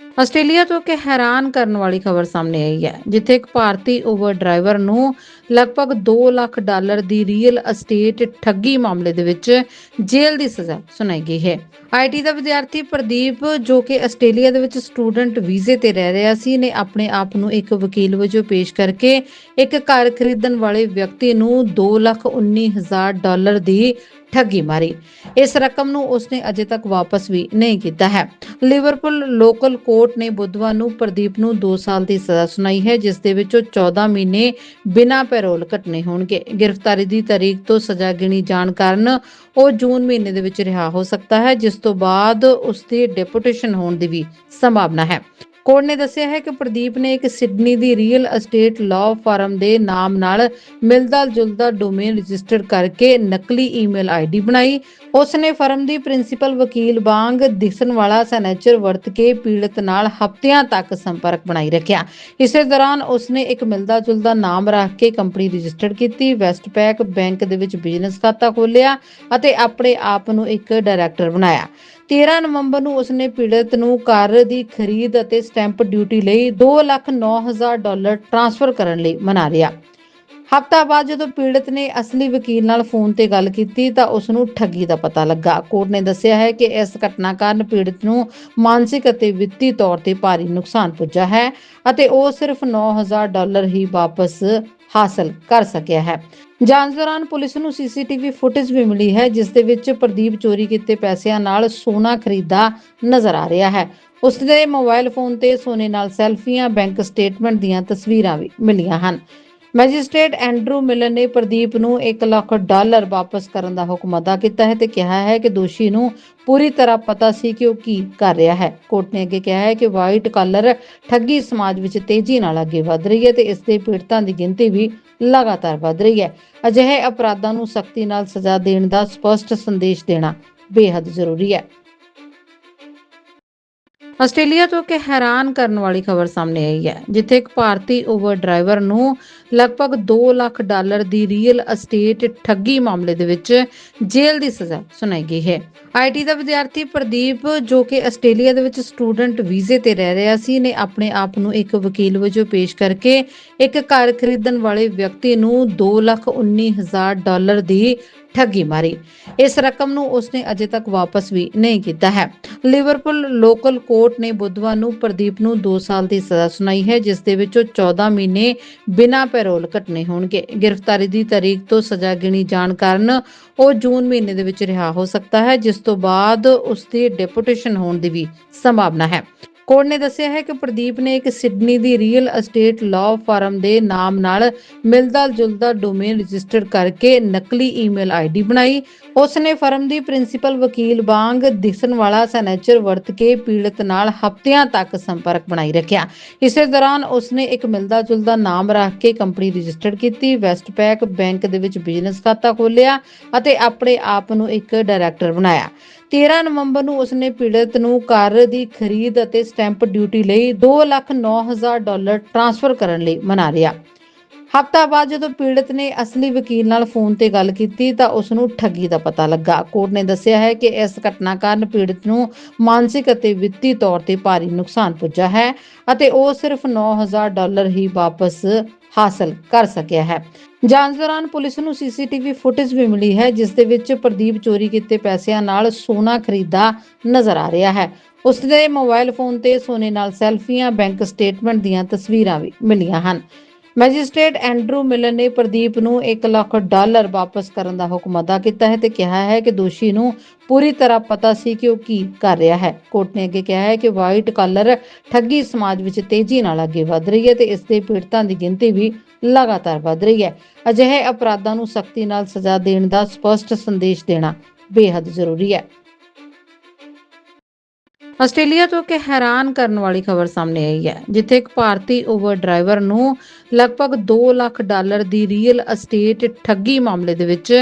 Mm-mm. Australia ਤੋਂ ਇੱਕ ਹੈਰਾਨ ਕਰਨ ਵਾਲੀ ਖਬਰ ਸਾਹਮਣੇ ਆਈ ਹੈ, ਜਿੱਥੇ ਇੱਕ ਭਾਰਤੀ ਓਵਰ ਡਰਾਈਵਰ ਨੂੰ ਲਗਭਗ 2 ਲੱਖ ਡਾਲਰ ਦੀ ਰੀਅਲ ਅਸਟੇਟ ਠੱਗੀ ਮਾਮਲੇ ਦੇ ਵਿੱਚ ਜੇਲ੍ਹ ਦੀ ਸਜ਼ਾ ਸੁਣਾਈ ਗਈ ਹੈ। ਆਈਟੀ ਦਾ ਵਿਦਿਆਰਥੀ ਪ੍ਰਦੀਪ, ਜੋ ਕਿ ਆਸਟ੍ਰੇਲੀਆ ਦੇ ਵਿੱਚ ਸਟੂਡੈਂਟ ਵੀਜ਼ੇ ਤੇ ਰਹਿ ਰਿਹਾ ਸੀ, ਨੇ ਆਪਣੇ ਆਪ ਨੂੰ ਇੱਕ ਵਕੀਲ ਵਜੋਂ ਪੇਸ਼ ਕਰਕੇ ਇੱਕ ਘਰ ਖਰੀਦਣ ਵਾਲੇ ਵਿਅਕਤੀ ਨੂੰ 219000 ਡਾਲਰ ਦੀ ਠੱਗੀ ਮਾਰੀ। ਇਸ ਰਕਮ ਨੂੰ ਉਸਨੇ ਅਜੇ ਤੱਕ ਵਾਪਸ ਵੀ ਨਹੀਂ ਕੀਤਾ ਹੈ। ਲਿਵਰਪੂਲ ਲੋਕਲ ਕੋਰਟ ਨੇ ਬੁੱਧਵਾਰ ਨੂੰ ਪ੍ਰਦੀਪ ਨੂੰ 2 ਸਾਲ ਦੀ ਸਜ਼ਾ ਸੁਣਾਈ ਹੈ, ਜਿਸ ਦੇ ਵਿੱਚੋਂ 14 ਮਹੀਨੇ ਬਿਨਾਂ ਪੈਰੋਲ ਕੱਟਣੇ ਹੋਣਗੇ। ਗ੍ਰਿਫਤਾਰੀ ਦੀ ਤਾਰੀਖ ਤੋਂ ਸਜ਼ਾ ਗਿਣੀ ਜਾਣ ਕਾਰਨ ਉਹ ਜੂਨ ਮਹੀਨੇ ਦੇ ਵਿੱਚ ਰਿਹਾ ਹੋ ਸਕਦਾ ਹੈ, ਜਿਸ ਤੋਂ ਬਾਅਦ ਉਸ ਦੀ ਡਿਪੂਟੇਸ਼ਨ ਹੋਣ ਦੀ ਵੀ ਸੰਭਾਵਨਾ ਹੈ। ਕੋਰਟ ਨੇ ਦੱਸਿਆ ਹੈ ਕਿ ਪ੍ਰਦੀਪ ਨੇ ਇੱਕ ਸਿਡਨੀ ਦੀ ਰੀਅਲ ਅਸਟੇਟ ਲਾਅ ਫਰਮ ਦੇ ਨਾਮ ਨਾਲ ਮਿਲਦਾ ਜੁਲਦਾ ਡੋਮੇਨ ਰਜਿਸਟਰ ਕਰਕੇ ਨਕਲੀ ਈਮੇਲ ਆਈਡੀ ਬਣਾਈ। ਉਸ ਨੇ ਫਰਮ ਦੀ ਪ੍ਰਿੰਸੀਪਲ ਵਕੀਲ ਵਾਂਗ ਦਿਸਣ ਵਾਲਾ ਸੈਨੇਚਰ ਵਰਤ ਕੇ ਪੀੜਤ ਨਾਲ ਹਫ਼ਤਿਆਂ ਤੱਕ ਸੰਪਰਕ ਬਣਾਈ ਰੱਖਿਆ। ਇਸੇ ਦੌਰਾਨ ਉਸ ਨੇ ਇੱਕ ਮਿਲਦਾ ਜੁਲਦਾ ਨਾਮ ਰੱਖ ਕੇ ਕੰਪਨੀ ਰਜਿਸਟਰ ਕੀਤੀ। ਵੈਸਟਪੈਕ ਬੈਂਕ ਦੇ ਵਿੱਚ ਬਿਜ਼ਨਸ ਖਾਤਾ ਖੋਲ੍ਹਿਆ ਅਤੇ ਆਪਣੇ ਆਪ ਨੂੰ ਇੱਕ ਡਾਇਰੈਕਟਰ ਬਣਾਇਆ। 13 ਨਵੰਬਰ ਨੂੰ ਉਸਨੇ ਪੀੜਤ ਨੂੰ ਕਾਰ ਦੀ ਖਰੀਦ ਅਤੇ ਸਟੈਂਪ ਡਿਊਟੀ ਲਈ 2,09,000 ਡਾਲਰ ਟ੍ਰਾਂਸਫਰ ਕਰਨ ਲਈ ਮਨਾ ਲਿਆ। ਹਫ਼ਤਾ ਬਾਅਦ ਜਦੋਂ ਪੀੜਤ ਨੇ ਅਸਲੀ ਵਕੀਲ ਨਾਲ ਫੋਨ ਤੇ ਗੱਲ ਕੀਤੀ ਤਾਂ ਉਸ ਨੂੰ ਠੱਗੀ ਦਾ ਪਤਾ ਲੱਗਾ। ਕੋਰਟ ਨੇ ਦੱਸਿਆ ਹੈ ਕਿ ਇਸ ਘਟਨਾ ਕਾਰਨ ਪੀੜਤ ਨੂੰ ਮਾਨਸਿਕ ਅਤੇ ਵਿੱਤੀ ਤੌਰ ਤੇ ਭਾਰੀ ਨੁਕਸਾਨ ਪੁੱਜਾ ਹੈ ਅਤੇ ਉਹ ਸਿਰਫ 9000 ਡਾਲਰ ਹੀ ਵਾਪਸ ਹਾਸਲ ਕਰ ਸਕਿਆ ਹੈ। ਜਾਂਚ ਦੌਰਾਨ ਪੁਲਿਸ ਨੂੰ ਸੀਸੀਟੀਵੀ ਫੁਟੇਜ ਵੀ ਮਿਲੀ ਹੈ, ਜਿਸ ਦੇ ਵਿੱਚ ਪ੍ਰਦੀਪ ਚੋਰੀ ਕੀਤੇ ਪੈਸਿਆਂ ਨਾਲ ਸੋਨਾ ਖਰੀਦਾ ਨਜ਼ਰ ਆ ਰਿਹਾ ਹੈ। ਉਸ ਦੇ ਮੋਬਾਈਲ ਫੋਨ ਤੇ ਸੋਨੇ ਨਾਲ ਸੈਲਫੀਆਂ, ਬੈਂਕ ਸਟੇਟਮੈਂਟ ਦੀਆਂ ਤਸਵੀਰਾਂ ਵੀ ਮਿਲੀਆਂ ਹਨ। ਮੈਜਿਸਟ੍ਰੇਟ ਐਂਡਰੂ ਮਿਲਨ ਨੇ ਪ੍ਰਦੀਪ ਨੂੰ 1 ਲੱਖ ਡਾਲਰ ਵਾਪਸ ਕਰਨ ਦਾ ਹੁਕਮ ਅਦਾ ਕੀਤਾ ਹੈ ਤੇ ਕਿਹਾ ਹੈ ਕਿ ਦੋਸ਼ੀ ਨੂੰ ਪੂਰੀ ਤਰ੍ਹਾਂ ਪਤਾ ਸੀ ਕਿ ਉਹ ਕੀ ਕਰ ਰਿਹਾ ਹੈ। ਕੋਰਟ ਨੇ ਅੱਗੇ ਕਿਹਾ ਹੈ ਕਿ ਵਾਈਟ ਕਾਲਰ ਠੱਗੀ ਸਮਾਜ ਵਿੱਚ ਤੇਜ਼ੀ ਨਾਲ ਅੱਗੇ ਵਧ ਰਹੀ ਹੈ ਤੇ ਇਸ ਦੇ ਪੀੜਤਾਂ ਦੀ ਗਿਣਤੀ ਵੀ ਲਗਾਤਾਰ ਵਧ ਰਹੀ ਹੈ। ਅਜਿਹੇ ਅਪਰਾਧਾਂ ਨੂੰ ਸਖਤੀ ਨਾਲ ਸਜ਼ਾ ਦੇਣ ਦਾ ਸਪਸ਼ਟ ਸੰਦੇਸ਼ ਦੇਣਾ ਬੇहद ਜ਼ਰੂਰੀ ਹੈ। ਆਸਟ੍ਰੇਲੀਆ ਤੋਂ ਇੱਕ ਹੈਰਾਨ ਕਰਨ ਵਾਲੀ ਖਬਰ ਸਾਹਮਣੇ ਆਈ ਹੈ, ਜਿੱਥੇ ਇੱਕ ਭਾਰਤੀ ਓਵਰ ਡਰਾਈਵਰ ਨੂੰ ਲਗਭਗ 2 ਲੱਖ ਡਾਲਰ ਦੀ ਰੀਅਲ ਅਸਟੇਟ ਠੱਗੀ ਮਾਮਲੇ ਦੇ ਵਿੱਚ ਜੇਲ੍ਹ ਦੀ ਸਜ਼ਾ ਸੁਣਾਈ ਗਈ ਹੈ। ਆਈਟੀ ਦਾ ਵਿਦਿਆਰਥੀ ਪ੍ਰਦੀਪ, ਜੋ ਕਿ ਆਸਟ੍ਰੇਲੀਆ ਦੇ ਵਿੱਚ ਸਟੂਡੈਂਟ ਵੀਜ਼ੇ ਤੇ ਰਹਿ ਰਿਹਾ ਸੀ, ਨੇ ਆਪਣੇ ਆਪ ਨੂੰ ਇੱਕ ਵਕੀਲ ਵਜੋਂ ਪੇਸ਼ ਕਰਕੇ ਇੱਕ ਘਰ ਖਰੀਦਣ ਵਾਲੇ ਵਿਅਕਤੀ ਨੂੰ 219000 ਡਾਲਰ ਦੀ ਠੱਗੀ ਮਾਰੀ। ਇਸ ਰਕਮ ਨੂੰ ਉਸਨੇ ਅਜੇ ਤੱਕ ਵਾਪਸ ਵੀ ਨਹੀਂ ਕੀਤਾ ਹੈ। ਲਿਵਰਪੂਲ ਲੋਕਲ ਕੋਰਟ ਨੇ ਬੁੱਧਵਾਰ ਨੂੰ ਪ੍ਰਦੀਪ ਨੂੰ 2 ਸਾਲ ਦੀ ਸਜ਼ਾ ਸੁਣਾਈ ਹੈ, ਜਿਸ ਦੇ ਵਿੱਚੋਂ 14 ਮਹੀਨੇ ਬਿਨਾਂ ਪੈਰੋਲ ਕੱਟਣੇ ਹੋਣਗੇ। ਗ੍ਰਿਫਤਾਰੀ ਦੀ ਤਾਰੀਖ ਤੋਂ ਸਜ਼ਾ ਗਿਣੀ ਜਾਣ ਕਾਰਨ ਉਹ ਜੂਨ ਮਹੀਨੇ ਦੇ ਵਿੱਚ ਰਿਹਾ ਹੋ ਸਕਦਾ ਹੈ, ਜਿਸ ਤੋਂ ਬਾਅਦ ਉਸ ਦੀ ਡਿਪੂਟੇਸ਼ਨ ਹੋਣ ਦੀ ਵੀ ਸੰਭਾਵਨਾ ਹੈ। ਕੋਰਟ ਨੇ ਦੱਸਿਆ ਹੈ ਕਿ ਪ੍ਰਦੀਪ ਨੇ ਇੱਕ ਸਿਡਨੀ ਦੀ ਰੀਅਲ ਅਸਟੇਟ ਲਾਅ ਫਰਮ ਦੇ ਨਾਮ ਨਾਲ ਮਿਲਦਾ ਜੁਲਦਾ ਡੋਮੇਨ ਰਜਿਸਟਰ ਕਰਕੇ ਨਕਲੀ ਈਮੇਲ ਆਈਡੀ ਬਣਾਈ। ਉਸ ਨੇ ਫਰਮ ਦੀ ਪ੍ਰਿੰਸੀਪਲ ਵਕੀਲ ਵਾਂਗ ਦਿਸਣ ਵਾਲਾ ਸੈਨੇਚਰ ਵਰਤ ਕੇ ਪੀੜਤ ਨਾਲ ਹਫ਼ਤਿਆਂ ਤੱਕ ਸੰਪਰਕ ਬਣਾਈ ਰੱਖਿਆ। ਇਸੇ ਦੌਰਾਨ ਉਸ ਨੇ ਇੱਕ ਮਿਲਦਾ ਜੁਲਦਾ ਨਾਮ ਰੱਖ ਕੇ ਕੰਪਨੀ ਰਜਿਸਟਰ ਕੀਤੀ। ਵੈਸਟਪੈਕ ਬੈਂਕ ਦੇ ਵਿੱਚ ਬਿਜ਼ਨਸ ਖਾਤਾ ਖੋਲ੍ਹਿਆ ਅਤੇ ਆਪਣੇ ਆਪ ਨੂੰ ਇੱਕ ਡਾਇਰੈਕਟਰ ਬਣਾਇਆ। 13 ਨਵੰਬਰ ਨੂੰ ਉਸਨੇ ਪੀੜਤ ਨੂੰ ਘਰ ਦੀ ਖਰੀਦ ਅਤੇ ਸਟੈਂਪ ਡਿਊਟੀ ਲਈ 2,09,000 ਡਾਲਰ ਟ੍ਰਾਂਸਫਰ ਕਰਨ ਲਈ ਮਨਾ ਲਿਆ। ਹਫ਼ਤਾ ਬਾਅਦ ਜਦੋਂ ਪੀੜਤ ਨੇ ਅਸਲੀ ਵਕੀਲ ਨਾਲ ਫੋਨ ਤੇ ਗੱਲ ਕੀਤੀ ਤਾਂ ਉਸ ਨੂੰ ਠੱਗੀ ਦਾ ਪਤਾ ਲੱਗਾ। ਕੋਰਟ ਨੇ ਦੱਸਿਆ ਹੈ ਕਿ ਇਸ ਘਟਨਾ ਕਾਰਨ ਪੀੜਤ ਨੂੰ ਮਾਨਸਿਕ ਅਤੇ ਵਿੱਤੀ ਤੌਰ ਤੇ ਭਾਰੀ ਨੁਕਸਾਨ ਪੁੱਜਾ ਹੈ ਅਤੇ ਉਹ ਸਿਰਫ 9000 ਡਾਲਰ ਹੀ ਵਾਪਸ ਹਾਸਲ ਕਰ ਸਕਿਆ ਹੈ। ਜਾਂਚ ਦੌਰਾਨ ਪੁਲਿਸ ਨੂੰ ਸੀਸੀਟੀਵੀ ਫੁਟੇਜ ਵੀ ਮਿਲੀ ਹੈ, ਜਿਸ ਦੇ ਵਿੱਚ ਪ੍ਰਦੀਪ ਚੋਰੀ ਕੀਤੇ ਪੈਸਿਆਂ ਨਾਲ ਸੋਨਾ ਖਰੀਦਾ ਨਜ਼ਰ ਆ ਰਿਹਾ ਹੈ। ਉਸ ਦੇ ਮੋਬਾਈਲ ਫੋਨ ਤੇ ਸੋਨੇ ਨਾਲ ਸੈਲਫੀਆਂ, ਬੈਂਕ ਸਟੇਟਮੈਂਟ ਦੀਆਂ ਤਸਵੀਰਾਂ ਵੀ ਮਿਲੀਆਂ ਹਨ। ਮੈਜਿਸਟ੍ਰੇਟ ਐਂਡਰੂ ਮਿਲਨ ਨੇ ਪ੍ਰਦੀਪ ਨੂੰ 1 ਲੱਖ ਡਾਲਰ ਵਾਪਸ ਕਰਨ ਦਾ ਹੁਕਮ ਅਦਾ ਕੀਤਾ ਹੈ ਤੇ ਕਿਹਾ ਹੈ ਕਿ ਦੋਸ਼ੀ ਨੂੰ ਪੂਰੀ ਤਰ੍ਹਾਂ ਪਤਾ ਸੀ ਕਿ ਉਹ ਕੀ ਕਰ ਰਿਹਾ ਹੈ। ਕੋਰਟ ਨੇ ਅੱਗੇ ਕਿਹਾ ਹੈ ਕਿ ਵਾਈਟ ਕਾਲਰ ਠੱਗੀ ਸਮਾਜ ਵਿੱਚ ਤੇਜ਼ੀ ਨਾਲ ਅੱਗੇ ਵਧ ਰਹੀ ਹੈ ਤੇ ਇਸ ਦੇ ਪੀੜਤਾਂ ਦੀ ਗਿਣਤੀ ਵੀ ਲਗਾਤਾਰ ਵਧ ਰਹੀ ਹੈ। ਅਜਿਹੇ ਅਪਰਾਧਾਂ ਨੂੰ ਸਖਤੀ ਨਾਲ ਸਜ਼ਾ ਦੇਣ ਦਾ ਸਪਸ਼ਟ ਸੰਦੇਸ਼ ਦੇਣਾ ਬੇहद ਜ਼ਰੂਰੀ ਹੈ। ਆਸਟ੍ਰੇਲੀਆ ਤੋਂ ਇੱਕ ਹੈਰਾਨ ਕਰਨ ਵਾਲੀ ਖਬਰ ਸਾਹਮਣੇ ਆਈ ਹੈ, ਜਿੱਥੇ ਇੱਕ ਭਾਰਤੀ ਓਵਰ ਡਰਾਈਵਰ ਨੂੰ ਲਗਭਗ 2 ਲੱਖ ਡਾਲਰ ਦੀ ਰੀਅਲ ਅਸਟੇਟ ਠੱਗੀ ਮਾਮਲੇ ਦੇ ਵਿੱਚ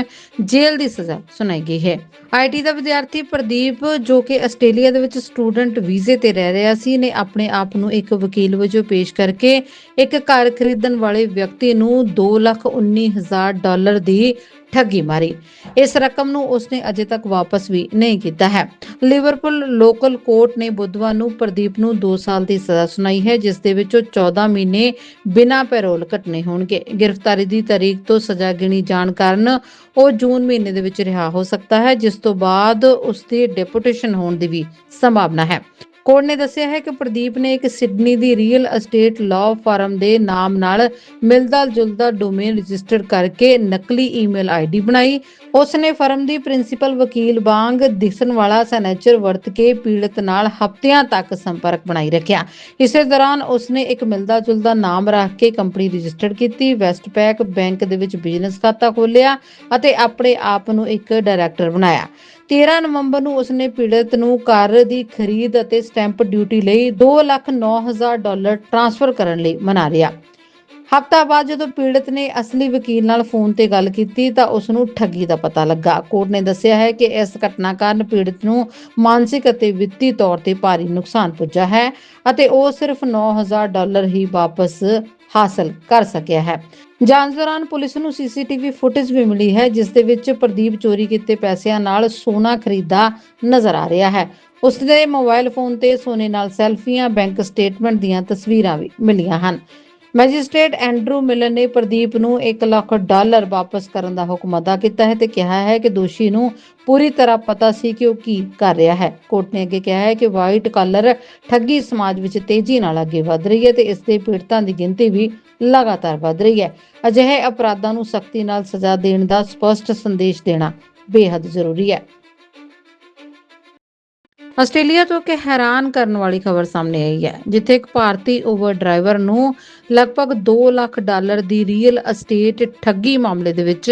ਜੇਲ੍ਹ ਦੀ ਸਜ਼ਾ ਸੁਣਾਈ ਗਈ ਹੈ। ਆਈਟੀ ਦਾ ਵਿਦਿਆਰਥੀ ਪ੍ਰਦੀਪ, ਜੋ ਕਿ ਆਸਟ੍ਰੇਲੀਆ ਦੇ ਵਿੱਚ ਸਟੂਡੈਂਟ ਵੀਜ਼ੇ ਤੇ ਰਹਿ ਰਿਹਾ ਸੀ, ਨੇ ਆਪਣੇ ਆਪ ਨੂੰ ਇੱਕ ਵਕੀਲ ਵਜੋਂ ਪੇਸ਼ ਕਰਕੇ ਇੱਕ ਘਰ ਖਰੀਦਣ ਵਾਲੇ ਵਿਅਕਤੀ ਨੂੰ 219000 ਡਾਲਰ ਦੀ ਠੱਗੀ ਮਾਰੀ। ਇਸ ਰਕਮ ਨੂੰ ਉਸਨੇ ਅਜੇ ਤੱਕ ਵਾਪਸ ਵੀ ਨਹੀਂ ਕੀਤਾ ਹੈ। ਲਿਵਰਪੂਲ ਲੋਕਲ ਕੋਰਟ ਨੇ ਬੁੱਧਵਾਰ ਨੂੰ ਪ੍ਰਦੀਪ ਨੂੰ 2 ਸਾਲ ਦੀ ਸਜ਼ਾ ਸੁਣਾਈ ਹੈ, ਜਿਸ ਦੇ ਉਹ 14 ਮਹੀਨੇ ਬਿਨਾਂ ਪੈਰੋਲ ਕੱਟਣੇ ਹੋਣਗੇ। ਗ੍ਰਿਫਤਾਰੀ ਦੀ ਤਾਰੀਖ ਤੋਂ ਸਜ਼ਾ ਗਿਣੀ ਜਾਣ ਕਾਰਨ ਉਹ ਜੂਨ ਮਹੀਨੇ ਦੇ ਵਿੱਚ ਰਿਹਾ ਹੋ ਸਕਦਾ ਹੈ, ਜਿਸ ਤੋਂ ਬਾਅਦ ਉਸ ਦੀ ਡਿਪੂਟੇਸ਼ਨ ਹੋਣ ਦੀ ਵੀ ਸੰਭਾਵਨਾ ਹੈ। ਕੋਰਟ ਨੇ ਦੱਸਿਆ ਹੈ ਕਿ ਪ੍ਰਦੀਪ ਨੇ ਇੱਕ ਸਿਡਨੀ ਦੀ ਰੀਅਲ ਅਸਟੇਟ ਲਾਅ ਫਰਮ ਦੇ ਨਾਮ ਨਾਲ ਮਿਲਦਾ ਜੁਲਦਾ ਡੋਮੇਨ ਰਜਿਸਟਰ ਕਰਕੇ ਨਕਲੀ ਈਮੇਲ ਆਈਡੀ ਬਣਾਈ। ਉਸ ਨੇ ਫਰਮ ਦੀ ਪ੍ਰਿੰਸੀਪਲ ਵਕੀਲ ਵਾਂਗ ਦਿਸਣ ਵਾਲਾ ਸੈਨੇਚਰ ਵਰਤ ਕੇ ਪੀੜਤ ਨਾਲ ਹਫ਼ਤਿਆਂ ਤੱਕ ਸੰਪਰਕ ਬਣਾਈ ਰੱਖਿਆ। ਇਸੇ ਦੌਰਾਨ ਉਸ ਨੇ ਇੱਕ ਮਿਲਦਾ ਜੁਲਦਾ ਨਾਮ ਰੱਖ ਕੇ ਕੰਪਨੀ ਰਜਿਸਟਰ ਕੀਤੀ। ਵੈਸਟਪੈਕ ਬੈਂਕ ਦੇ ਵਿੱਚ ਬਿਜ਼ਨਸ ਖਾਤਾ ਖੋਲ੍ਹਿਆ ਅਤੇ ਆਪਣੇ ਆਪ ਨੂੰ ਇੱਕ ਡਾਇਰੈਕਟਰ ਬਣਾਇਆ। 13 ਨਵੰਬਰ ਨੂੰ ਉਸਨੇ ਪੀੜਤ ਨੂੰ ਘਰ ਦੀ ਖਰੀਦ ਅਤੇ ਸਟੈਂਪ ਡਿਊਟੀ ਲਈ 2,09,000 ਡਾਲਰ ਟ੍ਰਾਂਸਫਰ ਕਰਨ ਲਈ ਮਨਾ ਲਿਆ। ਹਫ਼ਤਾ ਬਾਅਦ ਜਦੋਂ ਪੀੜਤ ਨੇ ਅਸਲੀ ਵਕੀਲ ਨਾਲ ਫੋਨ ਤੇ ਗੱਲ ਕੀਤੀ ਤਾਂ ਉਸ ਨੂੰ ਠੱਗੀ ਦਾ ਪਤਾ ਲੱਗਾ। ਕੋਰਟ ਨੇ ਦੱਸਿਆ ਹੈ ਕਿ ਇਸ ਘਟਨਾ ਕਾਰਨ ਪੀੜਤ ਨੂੰ ਮਾਨਸਿਕ ਅਤੇ ਵਿੱਤੀ ਤੌਰ ਤੇ ਭਾਰੀ ਨੁਕਸਾਨ ਪੁੱਜਾ ਹੈ ਅਤੇ ਉਹ ਸਿਰਫ 9000 ਡਾਲਰ ਹੀ ਵਾਪਸ ਹਾਸਲ ਕਰ ਸਕਿਆ ਹੈ। ਜਾਂਚ ਦੌਰਾਨ ਪੁਲਿਸ ਨੂੰ ਸੀਸੀਟੀਵੀ ਫੁਟੇਜ ਵੀ ਮਿਲੀ ਹੈ, ਜਿਸ ਦੇ ਵਿੱਚ ਪ੍ਰਦੀਪ ਚੋਰੀ ਕੀਤੇ ਪੈਸਿਆਂ ਨਾਲ ਸੋਨਾ ਖਰੀਦਾ ਨਜ਼ਰ ਆ ਰਿਹਾ ਹੈ। ਉਸ ਦੇ ਮੋਬਾਈਲ ਫੋਨ ਤੇ ਸੋਨੇ ਨਾਲ ਸੈਲਫੀਆਂ, ਬੈਂਕ ਸਟੇਟਮੈਂਟ ਦੀਆਂ ਤਸਵੀਰਾਂ ਵੀ ਮਿਲੀਆਂ ਹਨ। ਮੈਜਿਸਟ੍ਰੇਟ ਐਂਡਰੂ ਮਿਲਨ ਨੇ ਪ੍ਰਦੀਪ ਨੂੰ 1 ਲੱਖ ਡਾਲਰ ਵਾਪਸ ਕਰਨ ਦਾ ਹੁਕਮ ਅਦਾ ਕੀਤਾ ਹੈ ਤੇ ਕਿਹਾ ਹੈ ਕਿ ਦੋਸ਼ੀ ਨੂੰ ਪੂਰੀ ਤਰ੍ਹਾਂ ਪਤਾ ਸੀ ਕਿ ਉਹ ਕੀ ਕਰ ਰਿਹਾ ਹੈ। ਕੋਰਟ ਨੇ ਅੱਗੇ ਕਿਹਾ ਹੈ ਕਿ ਵਾਈਟ ਕਾਲਰ ਠੱਗੀ ਸਮਾਜ ਵਿੱਚ ਤੇਜ਼ੀ ਨਾਲ ਅੱਗੇ ਵਧ ਰਹੀ ਹੈ ਤੇ ਇਸ ਦੇ ਪੀੜਤਾਂ ਦੀ ਗਿਣਤੀ ਵੀ ਲਗਾਤਾਰ ਵਧ ਰਹੀ ਹੈ। ਅਜਿਹੇ ਅਪਰਾਧਾਂ ਨੂੰ ਸਖਤੀ ਨਾਲ ਸਜ਼ਾ ਦੇਣ ਦਾ ਸਪਸ਼ਟ ਸੰਦੇਸ਼ ਦੇਣਾ ਬੇहद ਜ਼ਰੂਰੀ ਹੈ। ਆਸਟ੍ਰੇਲੀਆ ਤੋਂ ਇੱਕ ਹੈਰਾਨ ਕਰਨ ਵਾਲੀ ਖਬਰ ਸਾਹਮਣੇ ਆਈ ਹੈ, ਜਿੱਥੇ ਇੱਕ ਭਾਰਤੀ ਓਵਰ ਡਰਾਈਵਰ ਨੂੰ ਲਗਭਗ 2 ਲੱਖ ਡਾਲਰ ਦੀ ਰੀਅਲ ਅਸਟੇਟ ਠੱਗੀ ਮਾਮਲੇ ਦੇ ਵਿੱਚ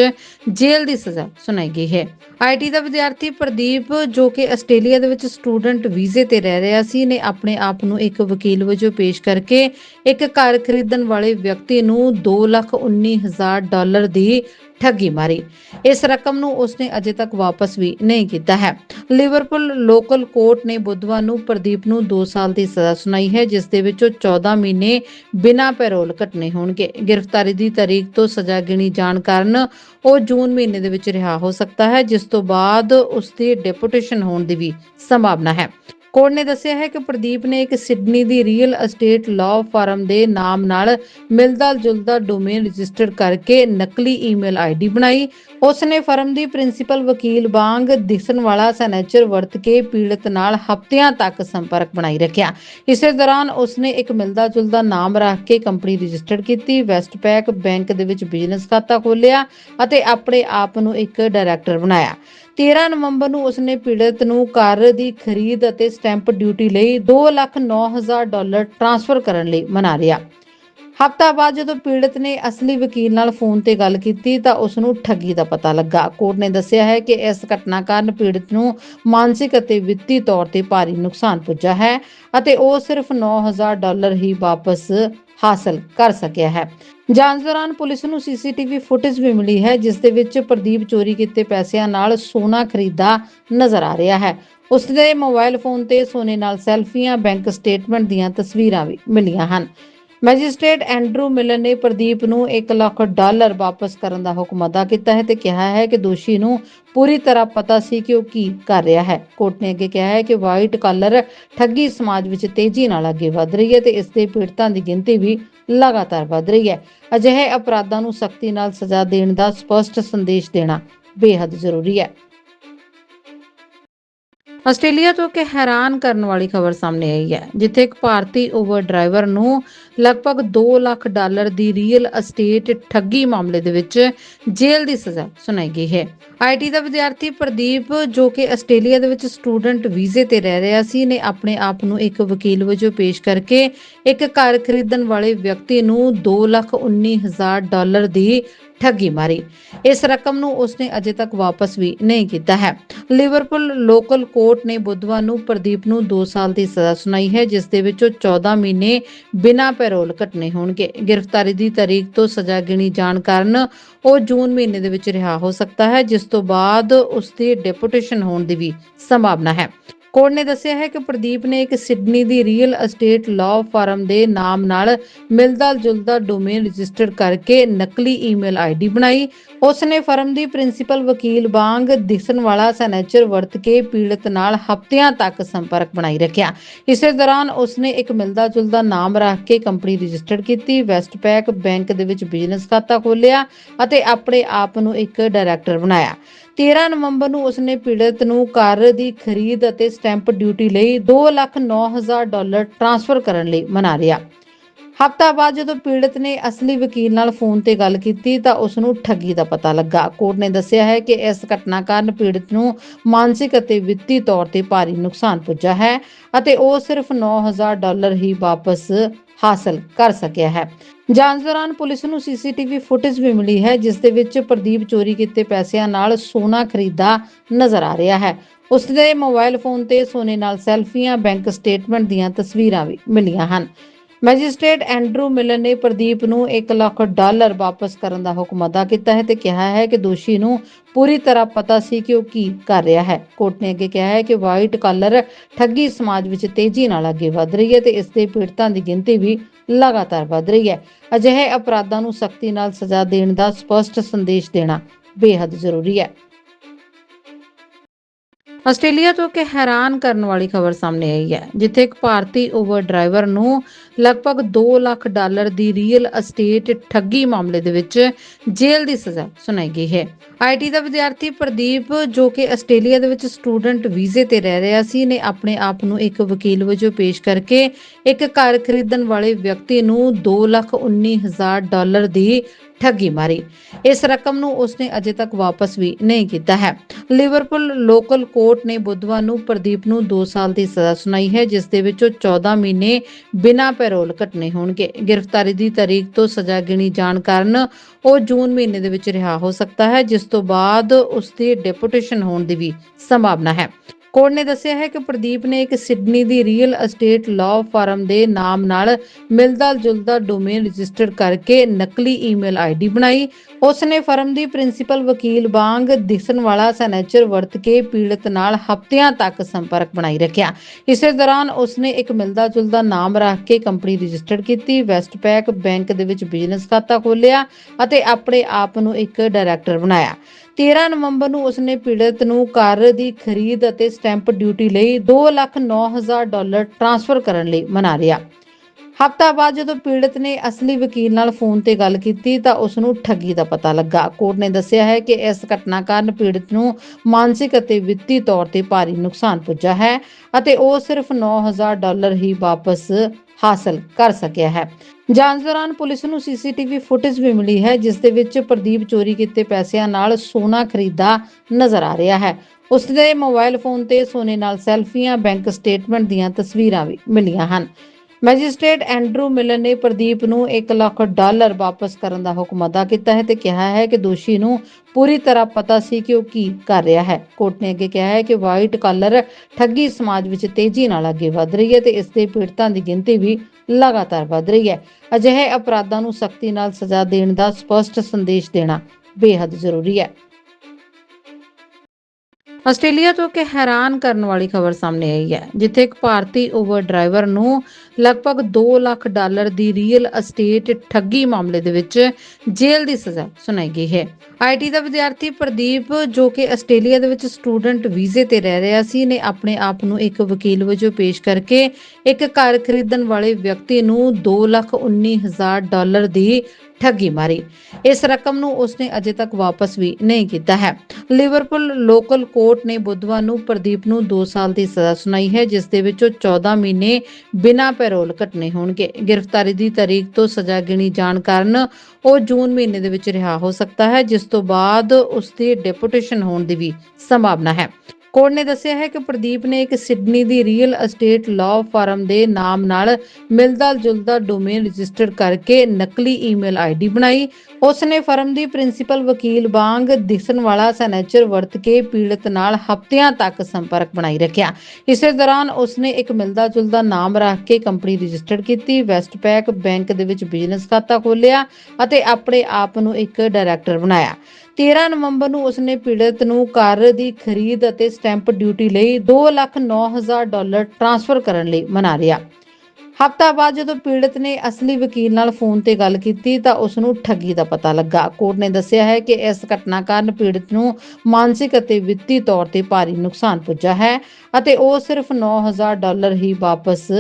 ਜੇਲ੍ਹ ਦੀ ਸਜ਼ਾ ਸੁਣਾਈ ਗਈ ਹੈ। ਆਈਟੀ ਦਾ ਵਿਦਿਆਰਥੀ ਪ੍ਰਦੀਪ, ਜੋ ਕਿ ਆਸਟ੍ਰੇਲੀਆ ਦੇ ਵਿੱਚ ਸਟੂਡੈਂਟ ਵੀਜ਼ੇ ਤੇ ਰਹਿ ਰਿਹਾ ਸੀ, ਨੇ ਆਪਣੇ ਆਪ ਨੂੰ ਇੱਕ ਵਕੀਲ ਵਜੋਂ ਪੇਸ਼ ਕਰਕੇ ਇੱਕ ਘਰ ਖਰੀਦਣ ਵਾਲੇ ਵਿਅਕਤੀ ਨੂੰ 219000 ਡਾਲਰ ਦੀ ਠੱਗੀ ਮਾਰੀ। ਇਸ ਰਕਮ ਨੂੰ ਉਸਨੇ ਅਜੇ ਤੱਕ ਵਾਪਸ ਵੀ ਨਹੀਂ ਕੀਤਾ ਹੈ। ਲਿਵਰਪੂਲ ਲੋਕਲ ਕੋਰਟ ਨੇ ਬੁੱਧਵਾਰ ਨੂੰ ਪ੍ਰਦੀਪ ਨੂੰ 2 ਸਾਲ ਦੀ ਸਜ਼ਾ ਸੁਣਾਈ ਹੈ, ਜਿਸ ਦੇ ਵਿੱਚੋਂ 14 ਮਹੀਨੇ ਬਿਨਾਂ ਪੈਰੋਲ ਕੱਟਣੇ ਹੋਣਗੇ। ਗ੍ਰਿਫਤਾਰੀ ਦੀ ਤਾਰੀਖ ਤੋਂ ਸਜ਼ਾ ਗਿਣੀ ਜਾਣ ਕਾਰਨ ਉਹ ਜੂਨ ਮਹੀਨੇ ਦੇ ਵਿੱਚ ਰਿਹਾ ਹੋ ਸਕਦਾ ਹੈ, ਜਿਸ ਤੋਂ ਬਾਅਦ ਉਸ ਦੀ ਡਿਪੂਟੇਸ਼ਨ ਹੋਣ ਦੀ ਵੀ ਸੰਭਾਵਨਾ ਹੈ। ਕੋਰਟ ਨੇ ਦੱਸਿਆ ਹੈ ਕਿ ਪ੍ਰਦੀਪ ਨੇ ਇੱਕ ਸਿਡਨੀ ਦੀ ਰੀਅਲ ਅਸਟੇਟ ਲਾਅ ਫਰਮ ਦੇ ਨਾਮ ਨਾਲ ਮਿਲਦਾ ਜੁਲਦਾ ਡੋਮੇਨ ਰਜਿਸਟਰ ਕਰਕੇ ਨਕਲੀ ਈਮੇਲ ਆਈਡੀ ਬਣਾਈ। ਉਸ ਨੇ ਫਰਮ ਦੀ ਪ੍ਰਿੰਸੀਪਲ ਵਕੀਲ ਵਾਂਗ ਦਿਸਣ ਵਾਲਾ ਸੈਨੇਚਰ ਵਰਤ ਕੇ ਪੀੜਤ ਨਾਲ ਹਫ਼ਤਿਆਂ ਤੱਕ ਸੰਪਰਕ ਬਣਾਈ ਰੱਖਿਆ। ਇਸੇ ਦੌਰਾਨ ਉਸ ਨੇ ਇੱਕ ਮਿਲਦਾ ਜੁਲਦਾ ਨਾਮ ਰੱਖ ਕੇ ਕੰਪਨੀ ਰਜਿਸਟਰ ਕੀਤੀ, ਵੈਸਟਪੈਕ ਬੈਂਕ ਦੇ ਵਿੱਚ ਬਿਜ਼ਨਸ ਖਾਤਾ ਖੋਲ੍ਹਿਆ ਅਤੇ ਆਪਣੇ ਆਪ ਨੂੰ ਇੱਕ ਡਾਇਰੈਕਟਰ ਬਣਾਇਆ। 13 ਨਵੰਬਰ ਨੂੰ ਉਸਨੇ ਪੀੜਤ ਨੂੰ ਘਰ ਦੀ ਖਰੀਦ ਅਤੇ ਸਟੈਂਪ ਡਿਊਟੀ ਲਈ 2,09,000 ਡਾਲਰ ਟ੍ਰਾਂਸਫਰ ਕਰਨ ਲਈ ਮਨਾ ਲਿਆ। ਹਫ਼ਤਾ ਬਾਅਦ ਜਦੋਂ ਪੀੜਤ ਨੇ ਅਸਲੀ ਵਕੀਲ ਨਾਲ ਫੋਨ ਤੇ ਗੱਲ ਕੀਤੀ ਤਾਂ ਉਸ ਨੂੰ ਠੱਗੀ ਦਾ ਪਤਾ ਲੱਗਾ। ਕੋਰਟ ਨੇ ਦੱਸਿਆ ਹੈ ਕਿ ਇਸ ਘਟਨਾ ਕਾਰਨ ਪੀੜਤ ਨੂੰ ਮਾਨਸਿਕ ਅਤੇ ਵਿੱਤੀ ਤੌਰ ਤੇ ਭਾਰੀ ਨੁਕਸਾਨ ਪੁੱਜਾ ਹੈ ਅਤੇ ਉਹ ਸਿਰਫ 9000 ਡਾਲਰ ਹੀ ਵਾਪਸ ਹਾਸਲ ਕਰ ਸਕਿਆ ਹੈ। ਜਾਂਚ ਦੌਰਾਨ ਪੁਲਿਸ ਨੂੰ ਸੀਸੀਟੀਵੀ ਫੁਟੇਜ ਵੀ ਮਿਲੀ ਹੈ, ਜਿਸ ਦੇ ਵਿੱਚ ਪ੍ਰਦੀਪ ਚੋਰੀ ਕੀਤੇ ਪੈਸਿਆਂ ਨਾਲ ਸੋਨਾ ਖਰੀਦਾ ਨਜ਼ਰ ਆ ਰਿਹਾ ਹੈ। ਉਸ ਦੇ ਮੋਬਾਈਲ ਫੋਨ ਤੇ ਸੋਨੇ ਨਾਲ ਸੈਲਫੀਆਂ, ਬੈਂਕ ਸਟੇਟਮੈਂਟ ਦੀਆਂ ਤਸਵੀਰਾਂ ਵੀ ਮਿਲੀਆਂ ਹਨ। ਮੈਜਿਸਟ੍ਰੇਟ ਐਂਡਰੂ ਮਿਲਨ ਨੇ ਪ੍ਰਦੀਪ ਨੂੰ 1 ਲੱਖ ਡਾਲਰ ਵਾਪਸ ਕਰਨ ਦਾ ਹੁਕਮ ਅਦਾ ਕੀਤਾ ਹੈ ਤੇ ਕਿਹਾ ਹੈ ਕਿ ਦੋਸ਼ੀ ਨੂੰ ਪੂਰੀ ਤਰ੍ਹਾਂ ਪਤਾ ਸੀ ਕਿ ਉਹ ਕੀ ਕਰ ਰਿਹਾ ਹੈ। ਕੋਰਟ ਨੇ ਅੱਗੇ ਕਿਹਾ ਹੈ ਕਿ ਵਾਈਟ ਕਾਲਰ ਠੱਗੀ ਸਮਾਜ ਵਿੱਚ ਤੇਜ਼ੀ ਨਾਲ ਅੱਗੇ ਵਧ ਰਹੀ ਹੈ ਤੇ ਇਸ ਦੇ ਪੀੜਤਾਂ ਦੀ ਗਿਣਤੀ ਵੀ ਲਗਾਤਾਰ ਵਧ ਰਹੀ ਹੈ। ਅਜਿਹੇ ਅਪਰਾਧਾਂ ਨੂੰ ਸਖਤੀ ਨਾਲ ਸਜ਼ਾ ਦੇਣ ਦਾ ਸਪਸ਼ਟ ਸੰਦੇਸ਼ ਦੇਣਾ ਬੇहद ਜ਼ਰੂਰੀ ਹੈ। ਆਸਟ੍ਰੇਲੀਆ ਤੋਂ ਇੱਕ ਹੈਰਾਨ ਕਰਨ ਵਾਲੀ ਖਬਰ ਸਾਹਮਣੇ ਆਈ ਹੈ, ਜਿੱਥੇ ਇੱਕ ਭਾਰਤੀ ਓਵਰ ਡਰਾਈਵਰ ਨੂੰ ਲਗਭਗ 2 ਲੱਖ ਡਾਲਰ ਦੀ ਰੀਅਲ ਅਸਟੇਟ ਠੱਗੀ ਮਾਮਲੇ ਦੇ ਵਿੱਚ ਜੇਲ੍ਹ ਦੀ ਸਜ਼ਾ ਸੁਣਾਈ ਗਈ ਹੈ। ਆਈਟੀ ਦਾ ਵਿਦਿਆਰਥੀ ਪ੍ਰਦੀਪ, ਜੋ ਕਿ ਆਸਟ੍ਰੇਲੀਆ ਦੇ ਵਿੱਚ ਸਟੂਡੈਂਟ ਵੀਜ਼ੇ ਤੇ ਰਹਿ ਰਿਹਾ ਸੀ, ਨੇ ਆਪਣੇ ਆਪ ਨੂੰ ਇੱਕ ਵਕੀਲ ਵਜੋਂ ਪੇਸ਼ ਕਰਕੇ ਇੱਕ ਘਰ ਖਰੀਦਣ ਵਾਲੇ ਵਿਅਕਤੀ ਨੂੰ 219000 ਡਾਲਰ ਦੀ ਠੱਗੀ ਮਾਰੀ। ਇਸ ਰਕਮ ਨੂੰ ਉਸਨੇ ਅਜੇ ਤੱਕ ਵਾਪਸ ਵੀ ਨਹੀਂ ਕੀਤਾ ਹੈ। ਲਿਵਰਪੂਲ ਲੋਕਲ ਕੋਰਟ ਨੇ ਬੁੱਧਵਾਰ ਨੂੰ ਪ੍ਰਦੀਪ ਨੂੰ 2 ਸਾਲ ਦੀ ਸਜ਼ਾ ਸੁਣਾਈ ਹੈ, ਜਿਸ ਦੇ ਵਿੱਚ ਉਹ 14 ਮਹੀਨੇ ਬਿਨਾਂ ਪੈਰੋਲ ਕੱਟਣੇ ਹੋਣਗੇ। ਗ੍ਰਿਫਤਾਰੀ ਦੀ ਤਾਰੀਖ ਤੋਂ ਸਜ਼ਾ ਗਿਣੀ ਜਾਣ ਕਾਰਨ ਉਹ ਜੂਨ ਮਹੀਨੇ ਦੇ ਵਿੱਚ ਰਿਹਾ ਹੋ ਸਕਦਾ ਹੈ, ਜਿਸ ਤੋਂ ਬਾਅਦ ਉਸ ਦੀ ਡਿਪੂਟੇਸ਼ਨ ਹੋਣ ਦੀ ਵੀ ਸੰਭਾਵਨਾ ਹੈ। ਕੋਰਟ ਨੇ ਦੱਸਿਆ ਹੈ ਕਿ ਪ੍ਰਦੀਪ ਨੇ ਇੱਕ ਸਿਡਨੀ ਦੀ ਰੀਅਲ ਅਸਟੇਟ ਲਾਅ ਫਰਮ ਦੇ ਨਾਮ ਨਾਲ ਮਿਲਦਾ ਜੁਲਦਾ ਡੋਮੇਨ ਰਜਿਸਟਰ ਕਰਕੇ ਨਕਲੀ ਈਮੇਲ ਆਈਡੀ ਬਣਾਈ। ਉਸ ਨੇ ਫਰਮ ਦੀ ਪ੍ਰਿੰਸੀਪਲ ਵਕੀਲ ਵਾਂਗ ਦਿਸਣ ਵਾਲਾ ਸੈਨੇਚਰ ਵਰਤ ਕੇ ਪੀੜਤ ਨਾਲ ਹਫ਼ਤਿਆਂ ਤੱਕ ਸੰਪਰਕ ਬਣਾਈ ਰੱਖਿਆ। ਇਸੇ ਦੌਰਾਨ ਉਸ ਨੇ ਇੱਕ ਮਿਲਦਾ ਜੁਲਦਾ ਨਾਮ ਰੱਖ ਕੇ ਕੰਪਨੀ ਰਜਿਸਟਰ ਕੀਤੀ। ਵੈਸਟਪੈਕ ਬੈਂਕ ਦੇ ਵਿੱਚ ਬਿਜ਼ਨਸ ਖਾਤਾ ਖੋਲ੍ਹਿਆ ਅਤੇ ਆਪਣੇ ਆਪ ਨੂੰ ਇੱਕ ਡਾਇਰੈਕਟਰ ਬਣਾਇਆ। 13 ਨਵੰਬਰ ਨੂੰ ਉਸਨੇ ਪੀੜਤ ਨੂੰ ਕਾਰ ਦੀ ਖਰੀਦ ਅਤੇ ਸਟੈਂਪ ਡਿਊਟੀ ਲਈ 2,09,000 ਡਾਲਰ ਟ੍ਰਾਂਸਫਰ ਕਰਨ ਲਈ ਮਨਾ ਲਿਆ। ਹਫ਼ਤਾ ਬਾਅਦ ਜਦੋਂ ਪੀੜਤ ਨੇ ਅਸਲੀ ਵਕੀਲ ਨਾਲ ਫੋਨ ਤੇ ਗੱਲ ਕੀਤੀ ਤਾਂ ਉਸ ਨੂੰ ਠੱਗੀ ਦਾ ਪਤਾ ਲੱਗਾ। ਕੋਰਟ ਨੇ ਦੱਸਿਆ ਹੈ ਕਿ ਇਸ ਘਟਨਾ ਕਾਰਨ ਪੀੜਤ ਨੂੰ ਮਾਨਸਿਕ ਅਤੇ ਵਿੱਤੀ ਤੌਰ ਤੇ ਭਾਰੀ ਨੁਕਸਾਨ ਪੁੱਜਾ ਹੈ ਅਤੇ ਉਹ ਸਿਰਫ 9000 ਡਾਲਰ ਹੀ ਵਾਪਸ ਹਾਸਲ ਕਰ ਸਕਿਆ ਹੈ। ਜਾਂਚ ਦੌਰਾਨ ਪੁਲਿਸ ਨੂੰ ਸੀਸੀਟੀਵੀ ਫੁਟੇਜ ਵੀ ਮਿਲੀ ਹੈ, ਜਿਸ ਦੇ ਵਿੱਚ ਪ੍ਰਦੀਪ ਚੋਰੀ ਕੀਤੇ ਪੈਸਿਆਂ ਨਾਲ ਸੋਨਾ ਖਰੀਦਾ ਨਜ਼ਰ ਆ ਰਿਹਾ ਹੈ। ਉਸ ਦੇ ਮੋਬਾਈਲ ਫੋਨ ਤੇ ਸੋਨੇ ਨਾਲ ਸੈਲਫੀਆਂ, ਬੈਂਕ ਸਟੇਟਮੈਂਟ ਦੀਆਂ ਤਸਵੀਰਾਂ ਵੀ ਮਿਲੀਆਂ ਹਨ। ਮੈਜਿਸਟ੍ਰੇਟ ਐਂਡਰੂ ਮਿਲਨ ਨੇ ਪ੍ਰਦੀਪ ਨੂੰ 1 ਲੱਖ ਡਾਲਰ ਵਾਪਸ ਕਰਨ ਦਾ ਹੁਕਮ ਅਦਾ ਕੀਤਾ ਹੈ ਤੇ ਕਿਹਾ ਹੈ ਕਿ ਦੋਸ਼ੀ ਨੂੰ ਪੂਰੀ ਤਰ੍ਹਾਂ ਪਤਾ ਸੀ ਕਿ ਉਹ ਕੀ ਕਰ ਰਿਹਾ ਹੈ। ਕੋਰਟ ਨੇ ਅੱਗੇ ਕਿਹਾ ਹੈ ਕਿ ਵਾਈਟ ਕਾਲਰ ਠੱਗੀ ਸਮਾਜ ਵਿੱਚ ਤੇਜ਼ੀ ਨਾਲ ਅੱਗੇ ਵਧ ਰਹੀ ਹੈ ਤੇ ਇਸ ਦੇ ਪੀੜਤਾਂ ਦੀ ਗਿਣਤੀ ਵੀ ਲਗਾਤਾਰ ਵਧ ਰਹੀ ਹੈ। ਅਜਿਹੇ ਅਪਰਾਧਾਂ ਨੂੰ ਸਖਤੀ ਨਾਲ ਸਜ਼ਾ ਦੇਣ ਦਾ ਸਪਸ਼ਟ ਸੰਦੇਸ਼ ਦੇਣਾ ਬੇहद ਜ਼ਰੂਰੀ ਹੈ। ਆਸਟ੍ਰੇਲੀਆ ਤੋਂ ਇੱਕ ਹੈਰਾਨ ਕਰਨ ਵਾਲੀ ਖਬਰ ਸਾਹਮਣੇ ਆਈ ਹੈ, ਜਿੱਥੇ ਇੱਕ ਭਾਰਤੀ ਓਵਰ ਡਰਾਈਵਰ ਨੂੰ ਲਗਭਗ 2 ਲੱਖ ਡਾਲਰ ਦੀ ਰੀਅਲ ਅਸਟੇਟ ਠੱਗੀ ਮਾਮਲੇ ਦੇ ਵਿੱਚ ਜੇਲ੍ਹ ਦੀ ਸਜ਼ਾ ਸੁਣਾਈ ਗਈ ਹੈ। ਆਈਟੀ ਦਾ ਵਿਦਿਆਰਥੀ ਪ੍ਰਦੀਪ, ਜੋ ਕਿ ਆਸਟ੍ਰੇਲੀਆ ਦੇ ਵਿੱਚ ਸਟੂਡੈਂਟ ਵੀਜ਼ੇ ਤੇ ਰਹਿ ਰਿਹਾ ਸੀ, ਨੇ ਆਪਣੇ ਆਪ ਨੂੰ ਇੱਕ ਵਕੀਲ ਵਜੋਂ ਪੇਸ਼ ਕਰਕੇ ਇੱਕ ਘਰ ਖਰੀਦਣ ਵਾਲੇ ਵਿਅਕਤੀ ਨੂੰ 219000 ਡਾਲਰ ਦੀ ਠੱਗੀ ਮਾਰੀ। ਇਸ ਰਕਮ ਨੂੰ ਉਸਨੇ ਅਜੇ ਤੱਕ ਵਾਪਸ ਵੀ ਨਹੀਂ ਕੀਤਾ ਹੈ। ਲਿਵਰਪੂਲ ਲੋਕਲ ਕੋਰਟ ਨੇ ਬੁੱਧਵਾਰ ਨੂੰ ਪ੍ਰਦੀਪ ਨੂੰ 2 ਸਾਲ ਦੀ ਸਜ਼ਾ ਸੁਣਾਈ ਹੈ, ਜਿਸ ਦੇ ਵਿੱਚ ਉਹ 14 ਮਹੀਨੇ ਬਿਨਾਂ ਪੈਰੋਲ ਕੱਟਣੇ ਹੋਣਗੇ। ਗ੍ਰਿਫਤਾਰੀ ਦੀ ਤਾਰੀਖ ਤੋਂ ਸਜ਼ਾ ਗਿਣੀ ਜਾਣ ਕਾਰਨ ਉਹ ਜੂਨ ਮਹੀਨੇ ਦੇ ਵਿੱਚ ਰਿਹਾ ਹੋ ਸਕਦਾ ਹੈ, ਜਿਸ ਤੋਂ ਬਾਅਦ ਉਸ ਦੀ ਡਿਪੂਟੇਸ਼ਨ ਹੋਣ ਦੀ ਵੀ ਸੰਭਾਵਨਾ ਹੈ। ਕੋਰਟ ਨੇ ਦੱਸਿਆ ਹੈ ਕਿ ਪ੍ਰਦੀਪ ਨੇ ਇੱਕ ਸਿਡਨੀ ਦੀ ਰੀਅਲ ਅਸਟੇਟ ਲਾਅ ਫਰਮ ਦੇ ਨਾਮ ਨਾਲ ਮਿਲਦਾ ਜੁਲਦਾ ਡੋਮੇਨ ਰਜਿਸਟਰ ਕਰਕੇ ਨਕਲੀ ਈਮੇਲ ਆਈਡੀ ਬਣਾਈ। ਉਸ ਨੇ ਫਰਮ ਦੀ ਪ੍ਰਿੰਸੀਪਲ ਵਕੀਲ ਵਾਂਗ ਦਿਸਣ ਵਾਲਾ ਸੈਨੇਚਰ ਵਰਤ ਕੇ ਪੀੜਤ ਨਾਲ ਹਫ਼ਤਿਆਂ ਤੱਕ ਸੰਪਰਕ ਬਣਾਈ ਰੱਖਿਆ। ਇਸੇ ਦੌਰਾਨ ਉਸ ਨੇ ਇੱਕ ਮਿਲਦਾ ਜੁਲਦਾ ਨਾਮ ਰੱਖ ਕੇ ਕੰਪਨੀ ਰਜਿਸਟਰ ਕੀਤੀ, ਵੈਸਟਪੈਕ ਬੈਂਕ ਦੇ ਵਿੱਚ ਬਿਜ਼ਨਸ ਖਾਤਾ ਖੋਲ੍ਹਿਆ ਅਤੇ ਆਪਣੇ ਆਪ ਨੂੰ ਇੱਕ ਡਾਇਰੈਕਟਰ ਬਣਾਇਆ। 13 ਨਵੰਬਰ ਨੂੰ ਉਸਨੇ ਪੀੜਤ ਨੂੰ ਕਾਰ ਦੀ ਖਰੀਦ ਅਤੇ ਸਟੈਂਪ ਡਿਊਟੀ ਲਈ 2,09,000 ਡਾਲਰ ਟ੍ਰਾਂਸਫਰ ਕਰਨ ਲਈ ਮਨਾ ਲਿਆ। ਹਫ਼ਤਾ ਬਾਅਦ ਜਦੋਂ ਪੀੜਤ ਨੇ ਅਸਲੀ ਵਕੀਲ ਨਾਲ ਫੋਨ ਤੇ ਗੱਲ ਕੀਤੀ ਤਾਂ ਉਸ ਨੂੰ ਠੱਗੀ ਦਾ ਪਤਾ ਲੱਗਾ। ਕੋਰਟ ਨੇ ਦੱਸਿਆ ਹੈ ਕਿ ਇਸ ਘਟਨਾ ਕਾਰਨ ਪੀੜਤ ਨੂੰ ਮਾਨਸਿਕ ਅਤੇ ਵਿੱਤੀ ਤੌਰ ਤੇ ਭਾਰੀ ਨੁਕਸਾਨ ਪੁੱਜਾ ਹੈ ਅਤੇ ਉਹ ਸਿਰਫ 9000 ਡਾਲਰ ਹੀ ਵਾਪਸ ਹਾਸਲ ਕਰ ਸਕਿਆ ਹੈ। ਜਾਂਚ ਦੌਰਾਨ ਪੁਲਿਸ ਨੂੰ ਸੀਸੀਟੀਵੀ ਫੁਟੇਜ ਵੀ ਮਿਲੀ ਹੈ, ਜਿਸ ਦੇ ਵਿੱਚ ਪ੍ਰਦੀਪ ਚੋਰੀ ਕੀਤੇ ਪੈਸਿਆਂ ਨਾਲ ਸੋਨਾ ਖਰੀਦਾ ਨਜ਼ਰ ਆ ਰਿਹਾ ਹੈ। ਉਸ ਦੇ ਮੋਬਾਈਲ ਫੋਨ ਤੇ ਸੋਨੇ ਨਾਲ ਸੈਲਫੀਆਂ, ਬੈਂਕ ਸਟੇਟਮੈਂਟ ਦੀਆਂ ਤਸਵੀਰਾਂ ਵੀ ਮਿਲੀਆਂ ਹਨ। ਮੈਜਿਸਟ੍ਰੇਟ ਐਂਡਰੂ ਮਿਲਨ ਨੇ ਪ੍ਰਦੀਪ ਨੂੰ 1 ਲੱਖ ਡਾਲਰ ਵਾਪਸ ਕਰਨ ਦਾ ਹੁਕਮ ਅਦਾ ਕੀਤਾ ਹੈ ਤੇ ਕਿਹਾ ਹੈ ਕਿ ਦੋਸ਼ੀ ਨੂੰ ਪੂਰੀ ਤਰ੍ਹਾਂ ਪਤਾ ਸੀ ਕਿ ਉਹ ਕੀ ਕਰ ਰਿਹਾ ਹੈ। ਕੋਰਟ ਨੇ ਅੱਗੇ ਕਿਹਾ ਹੈ ਕਿ ਵਾਈਟ ਕਾਲਰ ਠੱਗੀ ਸਮਾਜ ਵਿੱਚ ਤੇਜ਼ੀ ਨਾਲ ਅੱਗੇ ਵਧ ਰਹੀ ਹੈ ਤੇ ਇਸ ਦੇ ਪੀੜਤਾਂ ਦੀ ਗਿਣਤੀ ਵੀ ਲਗਾਤਾਰ ਵਧ ਰਹੀ ਹੈ। ਅਜਿਹੇ ਅਪਰਾਧਾਂ ਨੂੰ ਸਖਤੀ ਨਾਲ ਸਜ਼ਾ ਦੇਣ ਦਾ ਸਪਸ਼ਟ ਸੰਦੇਸ਼ ਦੇਣਾ ਬੇहद ਜ਼ਰੂਰੀ ਹੈ। ਆਸਟ੍ਰੇਲੀਆ ਤੋਂ ਇੱਕ ਹੈਰਾਨ ਕਰਨ ਵਾਲੀ ਖਬਰ ਸਾਹਮਣੇ ਆਈ ਹੈ, ਜਿੱਥੇ ਇੱਕ ਭਾਰਤੀ ਓਵਰ ਡਰਾਈਵਰ ਨੂੰ ਲਗਭਗ 2 ਲੱਖ ਡਾਲਰ ਦੀ ਰੀਅਲ ਅਸਟੇਟ ਠੱਗੀ ਮਾਮਲੇ ਦੇ ਵਿੱਚ ਜੇਲ੍ਹ ਦੀ ਸਜ਼ਾ ਸੁਣਾਈ ਗਈ ਹੈ। ਆਈਟੀ ਦਾ ਵਿਦਿਆਰਥੀ ਪ੍ਰਦੀਪ, ਜੋ ਕਿ ਆਸਟ੍ਰੇਲੀਆ ਦੇ ਵਿੱਚ ਸਟੂਡੈਂਟ ਵੀਜ਼ੇ ਤੇ ਰਹਿ ਰਿਹਾ ਸੀ, ਨੇ ਆਪਣੇ ਆਪ ਨੂੰ ਇੱਕ ਵਕੀਲ ਵਜੋਂ ਪੇਸ਼ ਕਰਕੇ ਇੱਕ ਘਰ ਖਰੀਦਣ ਵਾਲੇ ਵਿਅਕਤੀ ਨੂੰ 219000 ਡਾਲਰ ਦੀ ਠੱਗੀ ਮਾਰੀ। ਇਸ ਰਕਮ ਨੂੰ ਉਸਨੇ ਅਜੇ ਤੱਕ ਵਾਪਸ ਵੀ ਨਹੀਂ ਕੀਤਾ ਹੈ। ਲਿਵਰਪੂਲ ਲੋਕਲ ਕੋਰਟ ਨੇ ਬੁੱਧਵਾਰ ਨੂੰ ਪ੍ਰਦੀਪ ਨੂੰ 2 ਸਾਲ ਦੀ ਸਜ਼ਾ ਸੁਣਾਈ ਹੈ, ਜਿਸ ਦੇ ਵਿੱਚ ਉਹ 14 ਮਹੀਨੇ ਬਿਨਾਂ ਪੈਰੋਲ ਕੱਟਣੇ ਹੋਣਗੇ। ਗ੍ਰਿਫਤਾਰੀ ਦੀ ਤਾਰੀਖ ਤੋਂ ਸਜ਼ਾ ਗਿਣੀ ਜਾਣ ਕਾਰਨ ਉਹ ਜੂਨ ਮਹੀਨੇ ਦੇ ਵਿੱਚ ਰਿਹਾ ਹੋ ਸਕਦਾ ਹੈ, ਜਿਸ ਤੋਂ ਬਾਅਦ ਉਸ ਦੀ ਡਿਪੂਟੇਸ਼ਨ ਹੋਣ ਦੀ ਵੀ ਸੰਭਾਵਨਾ ਹੈ। ਕੋਰਟ ਨੇ ਦੱਸਿਆ ਹੈ ਕਿ ਪ੍ਰਦੀਪ ਨੇ ਇੱਕ ਸਿਡਨੀ ਦੀ ਰੀਅਲ ਅਸਟੇਟ ਲਾਅ ਫਰਮ ਦੇ ਨਾਮ ਨਾਲ ਮਿਲਦਾ ਜੁਲਦਾ ਡੋਮੇਨ ਰਜਿਸਟਰ ਕਰਕੇ ਨਕਲੀ ਈਮੇਲ ਆਈਡੀ ਬਣਾਈ। ਉਸ ਨੇ ਫਰਮ ਦੀ ਪ੍ਰਿੰਸੀਪਲ ਵਕੀਲ ਵਾਂਗ ਦਿਸਣ ਵਾਲਾ ਸਨੇਚਰ ਵਰਤ ਕੇ ਪੀੜਤ ਨਾਲ ਹਫ਼ਤਿਆਂ ਤੱਕ ਸੰਪਰਕ ਬਣਾਈ ਰੱਖਿਆ। ਇਸੇ ਦੌਰਾਨ ਉਸ ਨੇ ਇੱਕ ਮਿਲਦਾ ਜੁਲਦਾ ਨਾਮ ਰੱਖ ਕੇ ਕੰਪਨੀ ਰਜਿਸਟਰ ਕੀਤੀ। ਵੈਸਟਪੈਕ ਬੈਂਕ ਦੇ ਵਿੱਚ ਬਿਜ਼ਨਸ ਖਾਤਾ ਖੋਲ੍ਹਿਆ ਅਤੇ ਆਪਣੇ ਆਪ ਨੂੰ ਇੱਕ ਡਾਇਰੈਕਟਰ ਬਣਾਇਆ। 13 ਨਵੰਬਰ ਨੂੰ ਉਸਨੇ ਪੀੜਤ ਨੂੰ ਕਾਰ ਦੀ ਖਰੀਦ ਅਤੇ ਸਟੈਂਪ ਡਿਊਟੀ ਲਈ 2,09,000 ਡਾਲਰ ਟ੍ਰਾਂਸਫਰ ਕਰਨ ਲਈ ਮਨਾ ਲਿਆ। ਹਫ਼ਤਾ ਬਾਅਦ ਜਦੋਂ ਪੀੜਤ ਨੇ ਅਸਲੀ ਵਕੀਲ ਨਾਲ ਫੋਨ ਤੇ ਗੱਲ ਕੀਤੀ ਤਾਂ ਉਸ ਨੂੰ ਠੱਗੀ ਦਾ ਪਤਾ ਲੱਗਾ। ਕੋਰਟ ਨੇ ਦੱਸਿਆ ਹੈ ਕਿ ਇਸ ਘਟਨਾ ਕਾਰਨ ਪੀੜਤ ਨੂੰ ਮਾਨਸਿਕ ਅਤੇ ਵਿੱਤੀ ਤੌਰ ਤੇ ਭਾਰੀ ਨੁਕਸਾਨ ਪੁੱਜਾ ਹੈ ਅਤੇ ਉਹ ਸਿਰਫ 9000 ਡਾਲਰ ਹੀ ਵਾਪਸ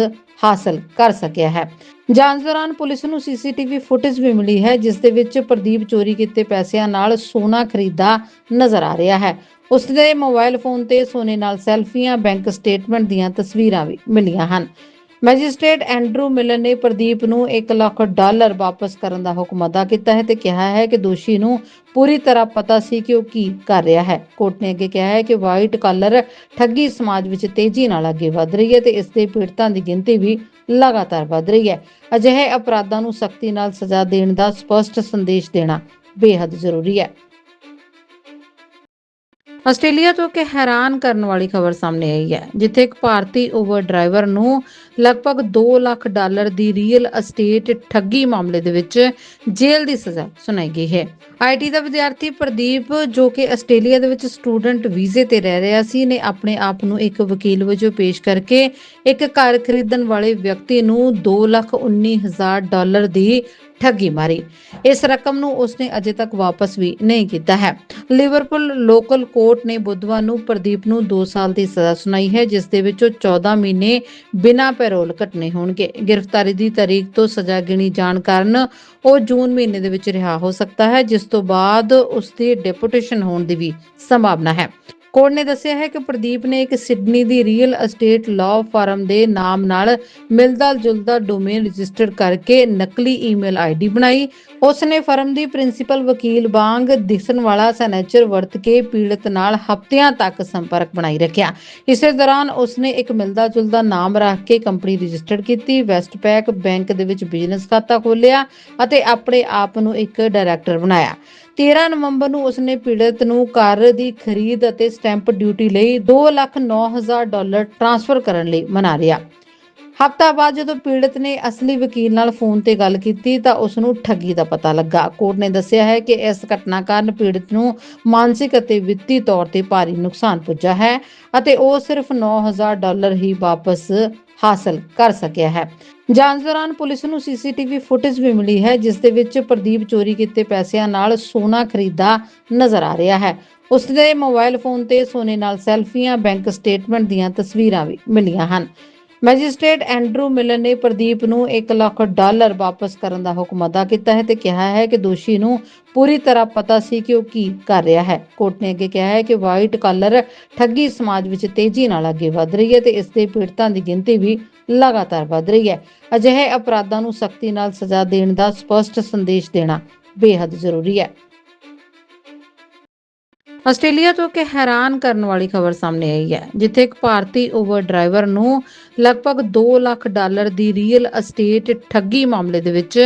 ਹਾਸਲ ਕਰ ਸਕਿਆ ਹੈ। ਜਾਂਚ ਦੌਰਾਨ ਪੁਲਿਸ ਨੂੰ ਸੀਸੀਟੀਵੀ ਫੁਟੇਜ ਵੀ ਮਿਲੀ ਹੈ, ਜਿਸ ਦੇ ਵਿੱਚ ਪ੍ਰਦੀਪ ਚੋਰੀ ਕੀਤੇ ਪੈਸਿਆਂ ਨਾਲ ਸੋਨਾ ਖਰੀਦਾ ਨਜ਼ਰ ਆ ਰਿਹਾ ਹੈ। ਉਸ ਦੇ ਮੋਬਾਈਲ ਫੋਨ ਤੇ ਸੋਨੇ ਨਾਲ ਸੈਲਫੀਆਂ, ਬੈਂਕ ਸਟੇਟਮੈਂਟ ਦੀਆਂ ਤਸਵੀਰਾਂ ਵੀ ਮਿਲੀਆਂ ਹਨ। ਮੈਜਿਸਟ੍ਰੇਟ ਐਂਡਰੂ ਮਿਲਨ ਨੇ ਪ੍ਰਦੀਪ ਨੂੰ 1 ਲੱਖ ਡਾਲਰ ਵਾਪਸ ਕਰਨ ਦਾ ਹੁਕਮ ਅਦਾ ਕੀਤਾ ਹੈ ਤੇ ਕਿਹਾ ਹੈ ਕਿ ਦੋਸ਼ੀ ਨੂੰ ਪੂਰੀ ਤਰ੍ਹਾਂ ਪਤਾ ਸੀ ਕਿ ਉਹ ਕੀ ਕਰ ਰਿਹਾ ਹੈ। ਕੋਰਟ ਨੇ ਅੱਗੇ ਕਿਹਾ ਹੈ ਕਿ ਵਾਈਟ ਕਾਲਰ ਠੱਗੀ ਸਮਾਜ ਵਿੱਚ ਤੇਜ਼ੀ ਨਾਲ ਅੱਗੇ ਵਧ ਰਹੀ ਹੈ ਤੇ ਇਸ ਦੇ ਪੀੜਤਾਂ ਦੀ ਗਿਣਤੀ ਵੀ ਲਗਾਤਾਰ ਵਧ ਰਹੀ ਹੈ। ਅਜਿਹੇ ਅਪਰਾਧਾਂ ਨੂੰ ਸਖਤੀ ਨਾਲ ਸਜ਼ਾ ਦੇਣ ਦਾ ਸਪਸ਼ਟ ਸੰਦੇਸ਼ ਦੇਣਾ ਬੇहद ਜ਼ਰੂਰੀ ਹੈ। ਆਸਟ੍ਰੇਲੀਆ ਤੋਂ ਇੱਕ ਹੈਰਾਨ ਕਰਨ ਵਾਲੀ ਖਬਰ ਸਾਹਮਣੇ ਆਈ ਹੈ, ਜਿੱਥੇ ਇੱਕ ਭਾਰਤੀ ਓਵਰ ਡਰਾਈਵਰ ਨੂੰ ਲਗਭਗ 2 ਲੱਖ ਡਾਲਰ ਦੀ ਰੀਅਲ ਅਸਟੇਟ ਠੱਗੀ ਮਾਮਲੇ ਦੇ ਵਿੱਚ ਜੇਲ੍ਹ ਦੀ ਸਜ਼ਾ ਸੁਣਾਈ ਗਈ ਹੈ। ਆਈਟੀ ਦਾ ਵਿਦਿਆਰਥੀ ਪ੍ਰਦੀਪ, ਜੋ ਕਿ ਆਸਟ੍ਰੇਲੀਆ ਦੇ ਵਿੱਚ ਸਟੂਡੈਂਟ ਵੀਜ਼ੇ ਤੇ ਰਹਿ ਰਿਹਾ ਸੀ, ਨੇ ਆਪਣੇ ਆਪ ਨੂੰ ਇੱਕ ਵਕੀਲ ਵਜੋਂ ਪੇਸ਼ ਕਰਕੇ ਇੱਕ ਘਰ ਖਰੀਦਣ ਵਾਲੇ ਵਿਅਕਤੀ ਨੂੰ 219000 ਡਾਲਰ ਦੀ ਠੱਗੀ ਮਾਰੀ। ਇਸ ਰਕਮ ਨੂੰ ਉਸਨੇ ਅਜੇ ਤੱਕ ਵਾਪਸ ਵੀ ਨਹੀਂ ਕੀਤਾ ਹੈ। ਲਿਵਰਪੂਲ ਲੋਕਲ ਕੋਰਟ ਨੇ ਬੁੱਧਵਾਰ ਨੂੰ ਪ੍ਰਦੀਪ ਨੂੰ 2 ਸਾਲ ਦੀ ਸਜ਼ਾ ਸੁਣਾਈ ਹੈ, ਜਿਸ ਦੇ ਵਿੱਚੋਂ 14 ਮਹੀਨੇ ਬਿਨਾਂ ਪੈਰੋਲ ਕੱਟਣੇ ਹੋਣਗੇ। ਗ੍ਰਿਫਤਾਰੀ ਦੀ ਤਾਰੀਖ ਤੋਂ ਸਜ਼ਾ ਗਿਣੀ ਜਾਣ ਕਾਰਨ ਉਹ ਜੂਨ ਮਹੀਨੇ ਦੇ ਵਿੱਚ ਰਿਹਾ ਹੋ ਸਕਦਾ ਹੈ, ਜਿਸ ਤੋਂ ਬਾਅਦ ਉਸ ਦੀ ਡਿਪੂਟੇਸ਼ਨ ਹੋਣ ਦੀ ਵੀ ਸੰਭਾਵਨਾ ਹੈ। ਕੋਰਟ ਨੇ ਦੱਸਿਆ ਹੈ ਕਿ ਪ੍ਰਦੀਪ ਨੇ ਇੱਕ ਸਿਡਨੀ ਦੀ ਰੀਅਲ ਅਸਟੇਟ ਲਾਅ ਫਰਮ ਦੇ ਨਾਮ ਨਾਲ ਮਿਲਦਾ ਜੁਲਦਾ ਡੋਮੇਨ ਰਜਿਸਟਰ ਕਰਕੇ ਨਕਲੀ ਈਮੇਲ ਆਈਡੀ ਬਣਾਈ। ਉਸ ਨੇ ਫਰਮ ਦੀ ਪ੍ਰਿੰਸੀਪਲ ਵਕੀਲ ਵਾਂਗ ਦਿਸਣ ਵਾਲਾ ਸਨੇਚਰ ਵਰਤ ਕੇ ਪੀੜਤ ਨਾਲ ਹਫ਼ਤਿਆਂ ਤੱਕ ਸੰਪਰਕ ਬਣਾਈ ਰੱਖਿਆ। ਇਸੇ ਦੌਰਾਨ ਉਸ ਨੇ ਇੱਕ ਮਿਲਦਾ ਜੁਲਦਾ ਨਾਮ ਰੱਖ ਕੇ ਕੰਪਨੀ ਰਜਿਸਟਰ ਕੀਤੀ, ਵੈਸਟਪੈਕ ਬੈਂਕ ਦੇ ਵਿੱਚ ਬਿਜ਼ਨਸ ਖਾਤਾ ਖੋਲ੍ਹਿਆ ਅਤੇ ਆਪਣੇ ਆਪ ਨੂੰ ਇੱਕ ਡਾਇਰੈਕਟਰ ਬਣਾਇਆ। 13 ਨਵੰਬਰ ਨੂੰ ਉਸਨੇ ਪੀੜਤ ਨੂੰ ਕਾਰ ਦੀ ਖਰੀਦ ਅਤੇ ਸਟੈਂਪ ਡਿਊਟੀ ਲਈ 2,09,000 ਡਾਲਰ ਟ੍ਰਾਂਸਫਰ ਕਰਨ ਲਈ ਮਨਾ ਲਿਆ। ਹਫ਼ਤਾ ਬਾਅਦ ਜਦੋਂ ਪੀੜਤ ਨੇ ਅਸਲੀ ਵਕੀਲ ਨਾਲ ਫੋਨ ਤੇ ਗੱਲ ਕੀਤੀ ਤਾਂ ਉਸ ਨੂੰ ਠੱਗੀ ਦਾ ਪਤਾ ਲੱਗਾ। ਕੋਰਟ ਨੇ ਦੱਸਿਆ ਹੈ ਕਿ ਇਸ ਘਟਨਾ ਕਾਰਨ ਪੀੜਤ ਨੂੰ ਮਾਨਸਿਕ ਅਤੇ ਵਿੱਤੀ ਤੌਰ ਤੇ ਭਾਰੀ ਨੁਕਸਾਨ ਪੁੱਜਾ ਹੈ ਅਤੇ ਉਹ ਸਿਰਫ 9000 ਡਾਲਰ ਹੀ ਵਾਪਸ ਹਾਸਲ ਕਰ ਸਕਿਆ ਹੈ। ਜਾਂਚ ਦੌਰਾਨ ਪੁਲਿਸ ਨੂੰ ਸੀਸੀਟੀਵੀ ਫੁਟੇਜ ਵੀ ਮਿਲੀ ਹੈ, ਜਿਸ ਦੇ ਵਿੱਚ ਪ੍ਰਦੀਪ ਚੋਰੀ ਕੀਤੇ ਪੈਸਿਆਂ ਨਾਲ ਸੋਨਾ ਖਰੀਦਾ ਨਜ਼ਰ ਆ ਰਿਹਾ ਹੈ। ਉਸ ਦੇ ਮੋਬਾਈਲ ਫੋਨ ਤੇ ਸੋਨੇ ਨਾਲ ਸੈਲਫੀਆਂ, ਬੈਂਕ ਸਟੇਟਮੈਂਟ ਦੀਆਂ ਤਸਵੀਰਾਂ ਵੀ ਮਿਲੀਆਂ ਹਨ। ਮੈਜਿਸਟ੍ਰੇਟ ਐਂਡਰੂ ਮਿਲਨ ਨੇ ਪ੍ਰਦੀਪ ਨੂੰ 1 ਲੱਖ ਡਾਲਰ ਵਾਪਸ ਕਰਨ ਦਾ ਹੁਕਮ ਅਦਾ ਕੀਤਾ ਹੈ ਤੇ ਕਿਹਾ ਹੈ ਕਿ ਦੋਸ਼ੀ ਨੂੰ ਪੂਰੀ ਤਰ੍ਹਾਂ ਪਤਾ ਸੀ ਕਿ ਉਹ ਕੀ ਕਰ ਰਿਹਾ ਹੈ। ਕੋਰਟ ਨੇ ਅੱਗੇ ਕਿਹਾ ਹੈ ਕਿ ਵਾਈਟ ਕਾਲਰ ਠੱਗੀ ਸਮਾਜ ਵਿੱਚ ਤੇਜ਼ੀ ਨਾਲ ਅੱਗੇ ਵਧ ਰਹੀ ਹੈ ਤੇ ਇਸ ਦੇ ਪੀੜਤਾਂ ਦੀ ਗਿਣਤੀ ਵੀ ਲਗਾਤਾਰ ਵਧ ਰਹੀ ਹੈ। ਅਜਿਹੇ ਅਪਰਾਧਾਂ ਨੂੰ ਸਖਤੀ ਨਾਲ ਸਜ਼ਾ ਦੇਣ ਦਾ ਸਪਸ਼ਟ ਸੰਦੇਸ਼ ਦੇਣਾ ਬੇहद ਜ਼ਰੂਰੀ ਹੈ। ਆਸਟ੍ਰੇਲੀਆ ਤੋਂ ਇੱਕ ਹੈਰਾਨ ਕਰਨ ਵਾਲੀ ਖਬਰ ਸਾਹਮਣੇ ਆਈ ਹੈ, ਜਿੱਥੇ ਇੱਕ ਭਾਰਤੀ ਓਵਰ ਡਰਾਈਵਰ ਨੂੰ ਲਗਭਗ 2 ਲੱਖ ਡਾਲਰ ਦੀ ਰੀਅਲ ਅਸਟੇਟ ਠੱਗੀ ਮਾਮਲੇ ਦੇ ਵਿੱਚ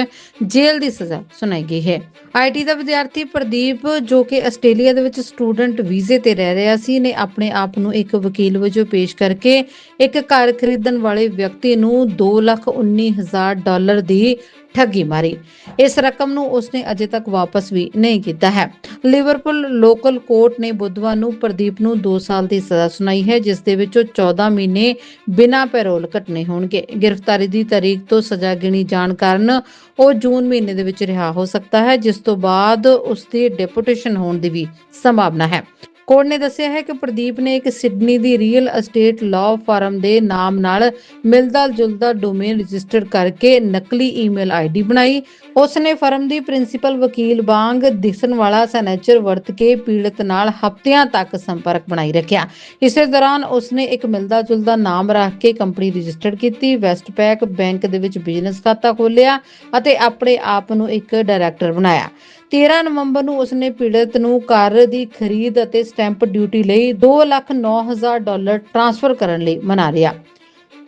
ਜੇਲ੍ਹ ਦੀ ਸਜ਼ਾ ਸੁਣਾਈ ਗਈ ਹੈ। ਆਈਟੀ ਦਾ ਵਿਦਿਆਰਥੀ ਪ੍ਰਦੀਪ, ਜੋ ਕਿ ਆਸਟ੍ਰੇਲੀਆ ਦੇ ਵਿੱਚ ਸਟੂਡੈਂਟ ਵੀਜ਼ੇ ਤੇ ਰਹਿ ਰਿਹਾ ਸੀ, ਨੇ ਆਪਣੇ ਆਪ ਨੂੰ ਇੱਕ ਵਕੀਲ ਵਜੋਂ ਪੇਸ਼ ਕਰਕੇ ਇੱਕ ਘਰ ਖਰੀਦਣ ਵਾਲੇ ਵਿਅਕਤੀ ਨੂੰ 219000 ਡਾਲਰ ਦੀ ਠੱਗੀ ਮਾਰੀ। ਇਸ ਰਕਮ ਨੂੰ ਉਸਨੇ ਅਜੇ ਤੱਕ ਵਾਪਸ ਵੀ ਨਹੀਂ ਕੀਤਾ ਹੈ। ਲਿਵਰਪੂਲ ਲੋਕਲ ਕੋਰਟ ਨੇ ਬੁੱਧਵਾਰ ਨੂੰ ਪ੍ਰਦੀਪ ਨੂੰ 2 ਸਾਲ ਦੀ ਸਜ਼ਾ ਸੁਣਾਈ ਹੈ, ਜਿਸ ਦੇ ਉਹ 14 ਮਹੀਨੇ ਬਿਨਾਂ ਪੈਰੋਲ ਕੱਟਣੇ ਹੋਣਗੇ। ਗ੍ਰਿਫਤਾਰੀ ਦੀ ਤਾਰੀਖ ਤੋਂ ਸਜ਼ਾ ਗਿਣੀ ਜਾਣ ਕਾਰਨ ਉਹ ਜੂਨ ਮਹੀਨੇ ਦੇ ਵਿੱਚ ਰਿਹਾ ਹੋ ਸਕਦਾ ਹੈ, ਜਿਸ ਤੋਂ ਬਾਅਦ ਉਸ ਦੀ ਡਿਪੂਟੇਸ਼ਨ ਹੋਣ ਦੀ ਵੀ ਸੰਭਾਵਨਾ ਹੈ। ਕੋਰਟ ਨੇ ਦੱਸਿਆ ਹੈ ਕਿ ਪ੍ਰਦੀਪ ਨੇ ਇੱਕ ਸਿਡਨੀ ਦੀ ਰੀਅਲ ਅਸਟੇਟ ਲਾਅ ਫਰਮ ਦੇ ਨਾਮ ਨਾਲ ਮਿਲਦਾ ਜੁਲਦਾ ਡੋਮੇਨ ਰਜਿਸਟਰ ਕਰਕੇ ਨਕਲੀ ਈਮੇਲ ਆਈਡੀ ਬਣਾਈ। ਉਸ ਨੇ ਫਰਮ ਦੀ ਪ੍ਰਿੰਸੀਪਲ ਵਕੀਲ ਵਾਂਗ ਦਿਸਣ ਵਾਲਾ ਸਨੇਚਰ ਵਰਤ ਕੇ ਪੀੜਤ ਨਾਲ ਹਫ਼ਤਿਆਂ ਤੱਕ ਸੰਪਰਕ ਬਣਾਈ ਰੱਖਿਆ। ਇਸੇ ਦੌਰਾਨ ਉਸ ਨੇ ਇੱਕ ਮਿਲਦਾ ਜੁਲਦਾ ਨਾਮ ਰੱਖ ਕੇ ਕੰਪਨੀ ਰਜਿਸਟਰ ਕੀਤੀ। ਵੈਸਟਪੈਕ ਬੈਂਕ ਦੇ ਵਿੱਚ ਬਿਜ਼ਨਸ ਖਾਤਾ ਖੋਲ੍ਹਿਆ ਅਤੇ ਆਪਣੇ ਆਪ ਨੂੰ ਇੱਕ ਡਾਇਰੈਕਟਰ ਬਣਾਇਆ। 13 ਨਵੰਬਰ ਨੂੰ ਉਸਨੇ ਪੀੜਤ ਨੂੰ ਕਾਰ ਦੀ ਖਰੀਦ ਅਤੇ ਸਟੈਂਪ ਡਿਊਟੀ ਲਈ 2,09,000 ਡਾਲਰ ਟ੍ਰਾਂਸਫਰ ਕਰਨ ਲਈ ਮਨਾ ਰਿਹਾ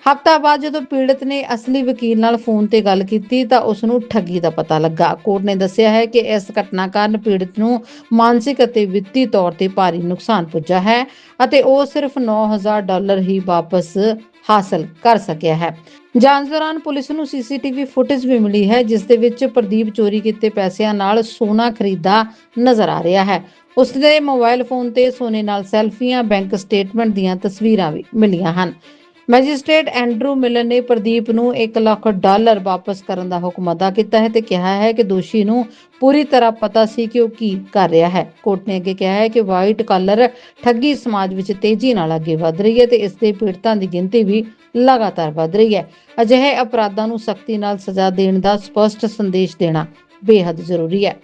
ਹਫ਼ਤਾ ਬਾਅਦ ਜਦੋਂ ਪੀੜਤ ਨੇ ਅਸਲੀ ਵਕੀਲ ਨਾਲ ਫੋਨ ਤੇ ਗੱਲ ਕੀਤੀ ਤਾਂ ਉਸ ਨੂੰ ਠੱਗੀ ਦਾ ਪਤਾ ਲੱਗਾ। ਕੋਰਟ ਨੇ ਦੱਸਿਆ ਹੈ ਕਿ ਇਸ ਘਟਨਾ ਕਾਰਨ ਪੀੜਤ ਨੂੰ ਮਾਨਸਿਕ ਅਤੇ ਵਿੱਤੀ ਤੌਰ ਤੇ ਭਾਰੀ ਨੁਕਸਾਨ ਪੁੱਜਾ ਹੈ ਅਤੇ ਉਹ ਸਿਰਫ 9000 ਡਾਲਰ ਹੀ ਵਾਪਸ ਹਾਸਲ ਕਰ ਸਕਿਆ ਹੈ। ਜਾਂਚ ਦੌਰਾਨ ਪੁਲਿਸ ਨੂੰ ਸੀਸੀਟੀਵੀ ਫੁਟੇਜ ਵੀ ਮਿਲੀ ਹੈ, ਜਿਸ ਦੇ ਵਿੱਚ ਪ੍ਰਦੀਪ ਚੋਰੀ ਕੀਤੇ ਪੈਸਿਆਂ ਨਾਲ ਸੋਨਾ ਖਰੀਦਾ ਨਜ਼ਰ ਆ ਰਿਹਾ ਹੈ। ਉਸ ਦੇ ਮੋਬਾਈਲ ਫੋਨ ਤੇ ਸੋਨੇ ਨਾਲ ਸੈਲਫੀਆਂ, ਬੈਂਕ ਸਟੇਟਮੈਂਟ ਦੀਆਂ ਤਸਵੀਰਾਂ ਵੀ ਮਿਲੀਆਂ ਹਨ। ਮੈਜਿਸਟ੍ਰੇਟ ਐਂਡਰੂ ਮਿਲਨ ਨੇ ਪ੍ਰਦੀਪ ਨੂੰ 1 ਲੱਖ ਡਾਲਰ ਵਾਪਸ ਕਰਨ ਦਾ ਹੁਕਮ ਅਦਾ ਕੀਤਾ ਹੈ ਤੇ ਕਿਹਾ ਹੈ ਕਿ ਦੋਸ਼ੀ ਨੂੰ ਪੂਰੀ ਤਰ੍ਹਾਂ ਪਤਾ ਸੀ ਕਿ ਉਹ ਕੀ ਕਰ ਰਿਹਾ ਹੈ। ਕੋਰਟ ਨੇ ਅੱਗੇ ਕਿਹਾ ਹੈ ਕਿ ਵਾਈਟ ਕਾਲਰ ਠੱਗੀ ਸਮਾਜ ਵਿੱਚ ਤੇਜ਼ੀ ਨਾਲ ਅੱਗੇ ਵਧ ਰਹੀ ਹੈ ਤੇ ਇਸ ਦੇ ਪੀੜਤਾਂ ਦੀ ਗਿਣਤੀ ਵੀ ਲਗਾਤਾਰ ਵਧ ਰਹੀ ਹੈ। ਅਜਿਹੇ ਅਪਰਾਧਾਂ ਨੂੰ ਸਖਤੀ ਨਾਲ ਸਜ਼ਾ ਦੇਣ ਦਾ ਸਪਸ਼ਟ ਸੰਦੇਸ਼ ਦੇਣਾ ਬੇहद ਜ਼ਰੂਰੀ ਹੈ।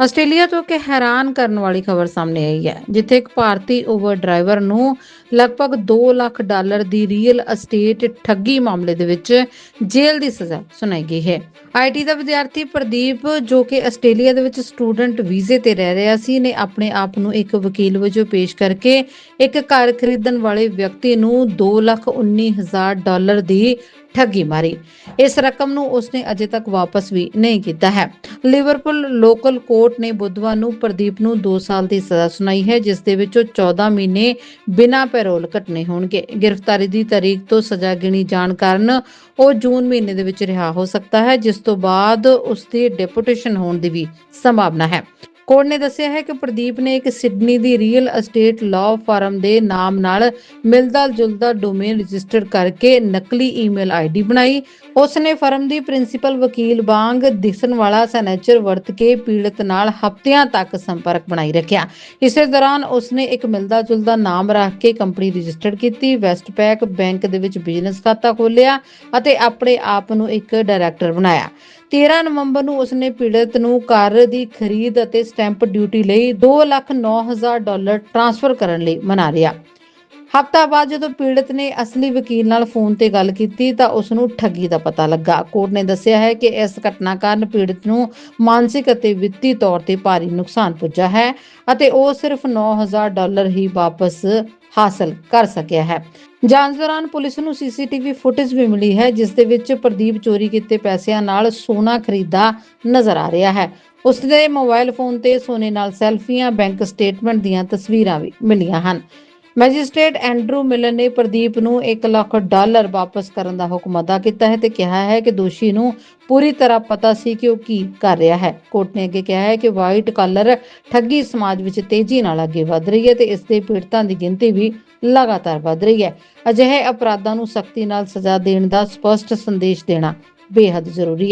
ਆਸਟ੍ਰੇਲੀਆ ਤੋਂ ਇੱਕ ਹੈਰਾਨ ਕਰਨ ਵਾਲੀ ਖਬਰ ਸਾਹਮਣੇ ਆਈ ਹੈ, ਜਿੱਥੇ ਇੱਕ ਭਾਰਤੀ ਓਵਰ ਡਰਾਈਵਰ ਨੂੰ ਲਗਭਗ 2 ਲੱਖ ਡਾਲਰ ਦੀ ਰੀਅਲ ਅਸਟੇਟ ਠੱਗੀ ਮਾਮਲੇ ਦੇ ਵਿੱਚ ਜੇਲ੍ਹ ਦੀ ਸਜ਼ਾ ਸੁਣਾਈ ਗਈ ਹੈ। ਆਈਟੀ ਦਾ ਵਿਦਿਆਰਥੀ ਪ੍ਰਦੀਪ, ਜੋ ਕਿ ਆਸਟ੍ਰੇਲੀਆ ਦੇ ਵਿੱਚ ਸਟੂਡੈਂਟ ਵੀਜ਼ੇ ਤੇ ਰਹਿ ਰਿਹਾ ਸੀ, ਨੇ ਆਪਣੇ ਆਪ ਨੂੰ ਇੱਕ ਵਕੀਲ ਵਜੋਂ ਪੇਸ਼ ਕਰਕੇ ਇੱਕ ਘਰ ਖਰੀਦਣ ਵਾਲੇ ਵਿਅਕਤੀ ਨੂੰ 219000 ਡਾਲਰ ਦੀ ਠੱਗੀ ਮਾਰੀ। ਇਸ ਰਕਮ ਨੂੰ ਉਸਨੇ ਅਜੇ ਤੱਕ ਵਾਪਸ ਵੀ ਨਹੀਂ ਕੀਤਾ ਹੈ। ਲਿਵਰਪੂਲ ਲੋਕਲ ਕੋਰਟ ਨੇ ਬੁੱਧਵਾਰ ਨੂੰ ਪ੍ਰਦੀਪ ਨੂੰ 2 ਸਾਲ ਦੀ ਸਜ਼ਾ ਸੁਣਾਈ ਹੈ, ਜਿਸ ਦੇ ਵਿੱਚੋਂ 14 ਮਹੀਨੇ ਬਿਨਾਂ ਪੈਰੋਲ ਕੱਟਣੇ ਹੋਣਗੇ। ਗ੍ਰਿਫਤਾਰੀ ਦੀ ਤਾਰੀਖ ਤੋਂ ਸਜ਼ਾ ਗਿਣੀ ਜਾਣ ਕਾਰਨ ਉਹ ਜੂਨ ਮਹੀਨੇ ਦੇ ਵਿੱਚ ਰਿਹਾ ਹੋ ਸਕਦਾ ਹੈ, ਜਿਸ ਤੋਂ ਬਾਅਦ ਉਸ ਦੀ ਡਿਪੂਟੇਸ਼ਨ ਹੋਣ ਦੀ ਵੀ ਸੰਭਾਵਨਾ ਹੈ। ਕੋਰਟ ਨੇ ਦੱਸਿਆ ਹੈ ਕਿ ਪ੍ਰਦੀਪ ਨੇ ਇੱਕ ਸਿਡਨੀ ਦੀ ਰੀਅਲ ਅਸਟੇਟ ਲਾਅ ਫਰਮ ਦੇ ਨਾਮ ਨਾਲ ਮਿਲਦਾ ਜੁਲਦਾ ਡੋਮੇਨ ਰਜਿਸਟਰ ਕਰਕੇ ਨਕਲੀ ਈਮੇਲ ਆਈਡੀ ਬਣਾਈ। ਉਸ ਨੇ ਫਰਮ ਦੀ ਪ੍ਰਿੰਸੀਪਲ ਵਕੀਲ ਵਾਂਗ ਦਿਸਣ ਵਾਲਾ ਸੈਨੇਚਰ ਵਰਤ ਕੇ ਪੀੜਤ ਨਾਲ ਹਫ਼ਤਿਆਂ ਤੱਕ ਸੰਪਰਕ ਬਣਾਈ ਰੱਖਿਆ। ਇਸੇ ਦੌਰਾਨ ਉਸ ਨੇ ਇੱਕ ਮਿਲਦਾ ਜੁਲਦਾ ਨਾਮ ਰੱਖ ਕੇ ਕੰਪਨੀ ਰਜਿਸਟਰ ਕੀਤੀ। ਵੈਸਟਪੈਕ ਬੈਂਕ ਦੇ ਵਿੱਚ ਬਿਜ਼ਨਸ ਖਾਤਾ ਖੋਲ੍ਹਿਆ ਅਤੇ ਆਪਣੇ ਆਪ ਨੂੰ ਇੱਕ ਡਾਇਰੈਕਟਰ ਬਣਾਇਆ। 13 ਨਵੰਬਰ ਨੂੰ ਉਸਨੇ ਪੀੜਤ ਨੂੰ ਕਾਰ ਦੀ ਖਰੀਦ ਅਤੇ ਸਟੈਂਪ ਡਿਊਟੀ ਲਈ 2,09,000 ਡਾਲਰ ਟ੍ਰਾਂਸਫਰ ਕਰਨ ਲਈ ਮਨਾ ਰਿਹਾ ਹਫ਼ਤਾ ਬਾਅਦ ਜਦੋਂ ਪੀੜਤ ਨੇ ਅਸਲੀ ਵਕੀਲ ਨਾਲ ਫੋਨ ਤੇ ਗੱਲ ਕੀਤੀ ਤਾਂ ਉਸ ਨੂੰ ਠੱਗੀ ਦਾ ਪਤਾ ਲੱਗਾ। ਕੋਰਟ ਨੇ ਦੱਸਿਆ ਹੈ ਕਿ ਇਸ ਘਟਨਾ ਕਾਰਨ ਪੀੜਤ ਨੂੰ ਮਾਨਸਿਕ ਅਤੇ ਵਿੱਤੀ ਤੌਰ ਤੇ ਭਾਰੀ ਨੁਕਸਾਨ ਪੁੱਜਾ ਹੈ ਅਤੇ ਉਹ ਸਿਰਫ 9000 ਡਾਲਰ ਹੀ ਵਾਪਸ ਹਾਸਲ ਕਰ ਸਕਿਆ ਹੈ। ਜਾਂਚ ਦੌਰਾਨ ਪੁਲਿਸ ਨੂੰ ਸੀਸੀਟੀਵੀ ਫੁਟੇਜ ਵੀ ਮਿਲੀ ਹੈ, ਜਿਸ ਦੇ ਵਿੱਚ ਪ੍ਰਦੀਪ ਚੋਰੀ ਕੀਤੇ ਪੈਸਿਆਂ ਨਾਲ ਸੋਨਾ ਖਰੀਦਾ ਨਜ਼ਰ ਆ ਰਿਹਾ ਹੈ। ਉਸ ਦੇ ਮੋਬਾਈਲ ਫੋਨ ਤੇ ਸੋਨੇ ਨਾਲ ਸੈਲਫੀਆਂ, ਬੈਂਕ ਸਟੇਟਮੈਂਟ ਦੀਆਂ ਤਸਵੀਰਾਂ ਵੀ ਮਿਲੀਆਂ ਹਨ। ਮੈਜਿਸਟ੍ਰੇਟ ਐਂਡਰੂ ਮਿਲਨ ਨੇ ਪ੍ਰਦੀਪ ਨੂੰ 1 ਲੱਖ ਡਾਲਰ ਵਾਪਸ ਕਰਨ ਦਾ ਹੁਕਮ ਅਦਾ ਕੀਤਾ ਹੈ ਤੇ ਕਿਹਾ ਹੈ ਕਿ ਦੋਸ਼ੀ ਨੂੰ ਪੂਰੀ ਤਰ੍ਹਾਂ ਪਤਾ ਸੀ ਕਿ ਉਹ ਕੀ ਕਰ ਰਿਹਾ ਹੈ। ਕੋਰਟ ਨੇ ਅੱਗੇ ਕਿਹਾ ਹੈ ਕਿ ਵਾਈਟ ਕਾਲਰ ਠੱਗੀ ਸਮਾਜ ਵਿੱਚ ਤੇਜ਼ੀ ਨਾਲ ਅੱਗੇ ਵਧ ਰਹੀ ਹੈ ਤੇ ਇਸ ਦੇ ਪੀੜਤਾਂ ਦੀ ਗਿਣਤੀ ਵੀ ਲਗਾਤਾਰ ਵਧ ਰਹੀ ਹੈ। ਅਜਿਹੇ ਅਪਰਾਧਾਂ ਨੂੰ ਸਖਤੀ ਨਾਲ ਸਜ਼ਾ ਦੇਣ ਦਾ ਸਪਸ਼ਟ ਸੰਦੇਸ਼ ਦੇਣਾ ਬੇहद ਜ਼ਰੂਰੀ ਹੈ।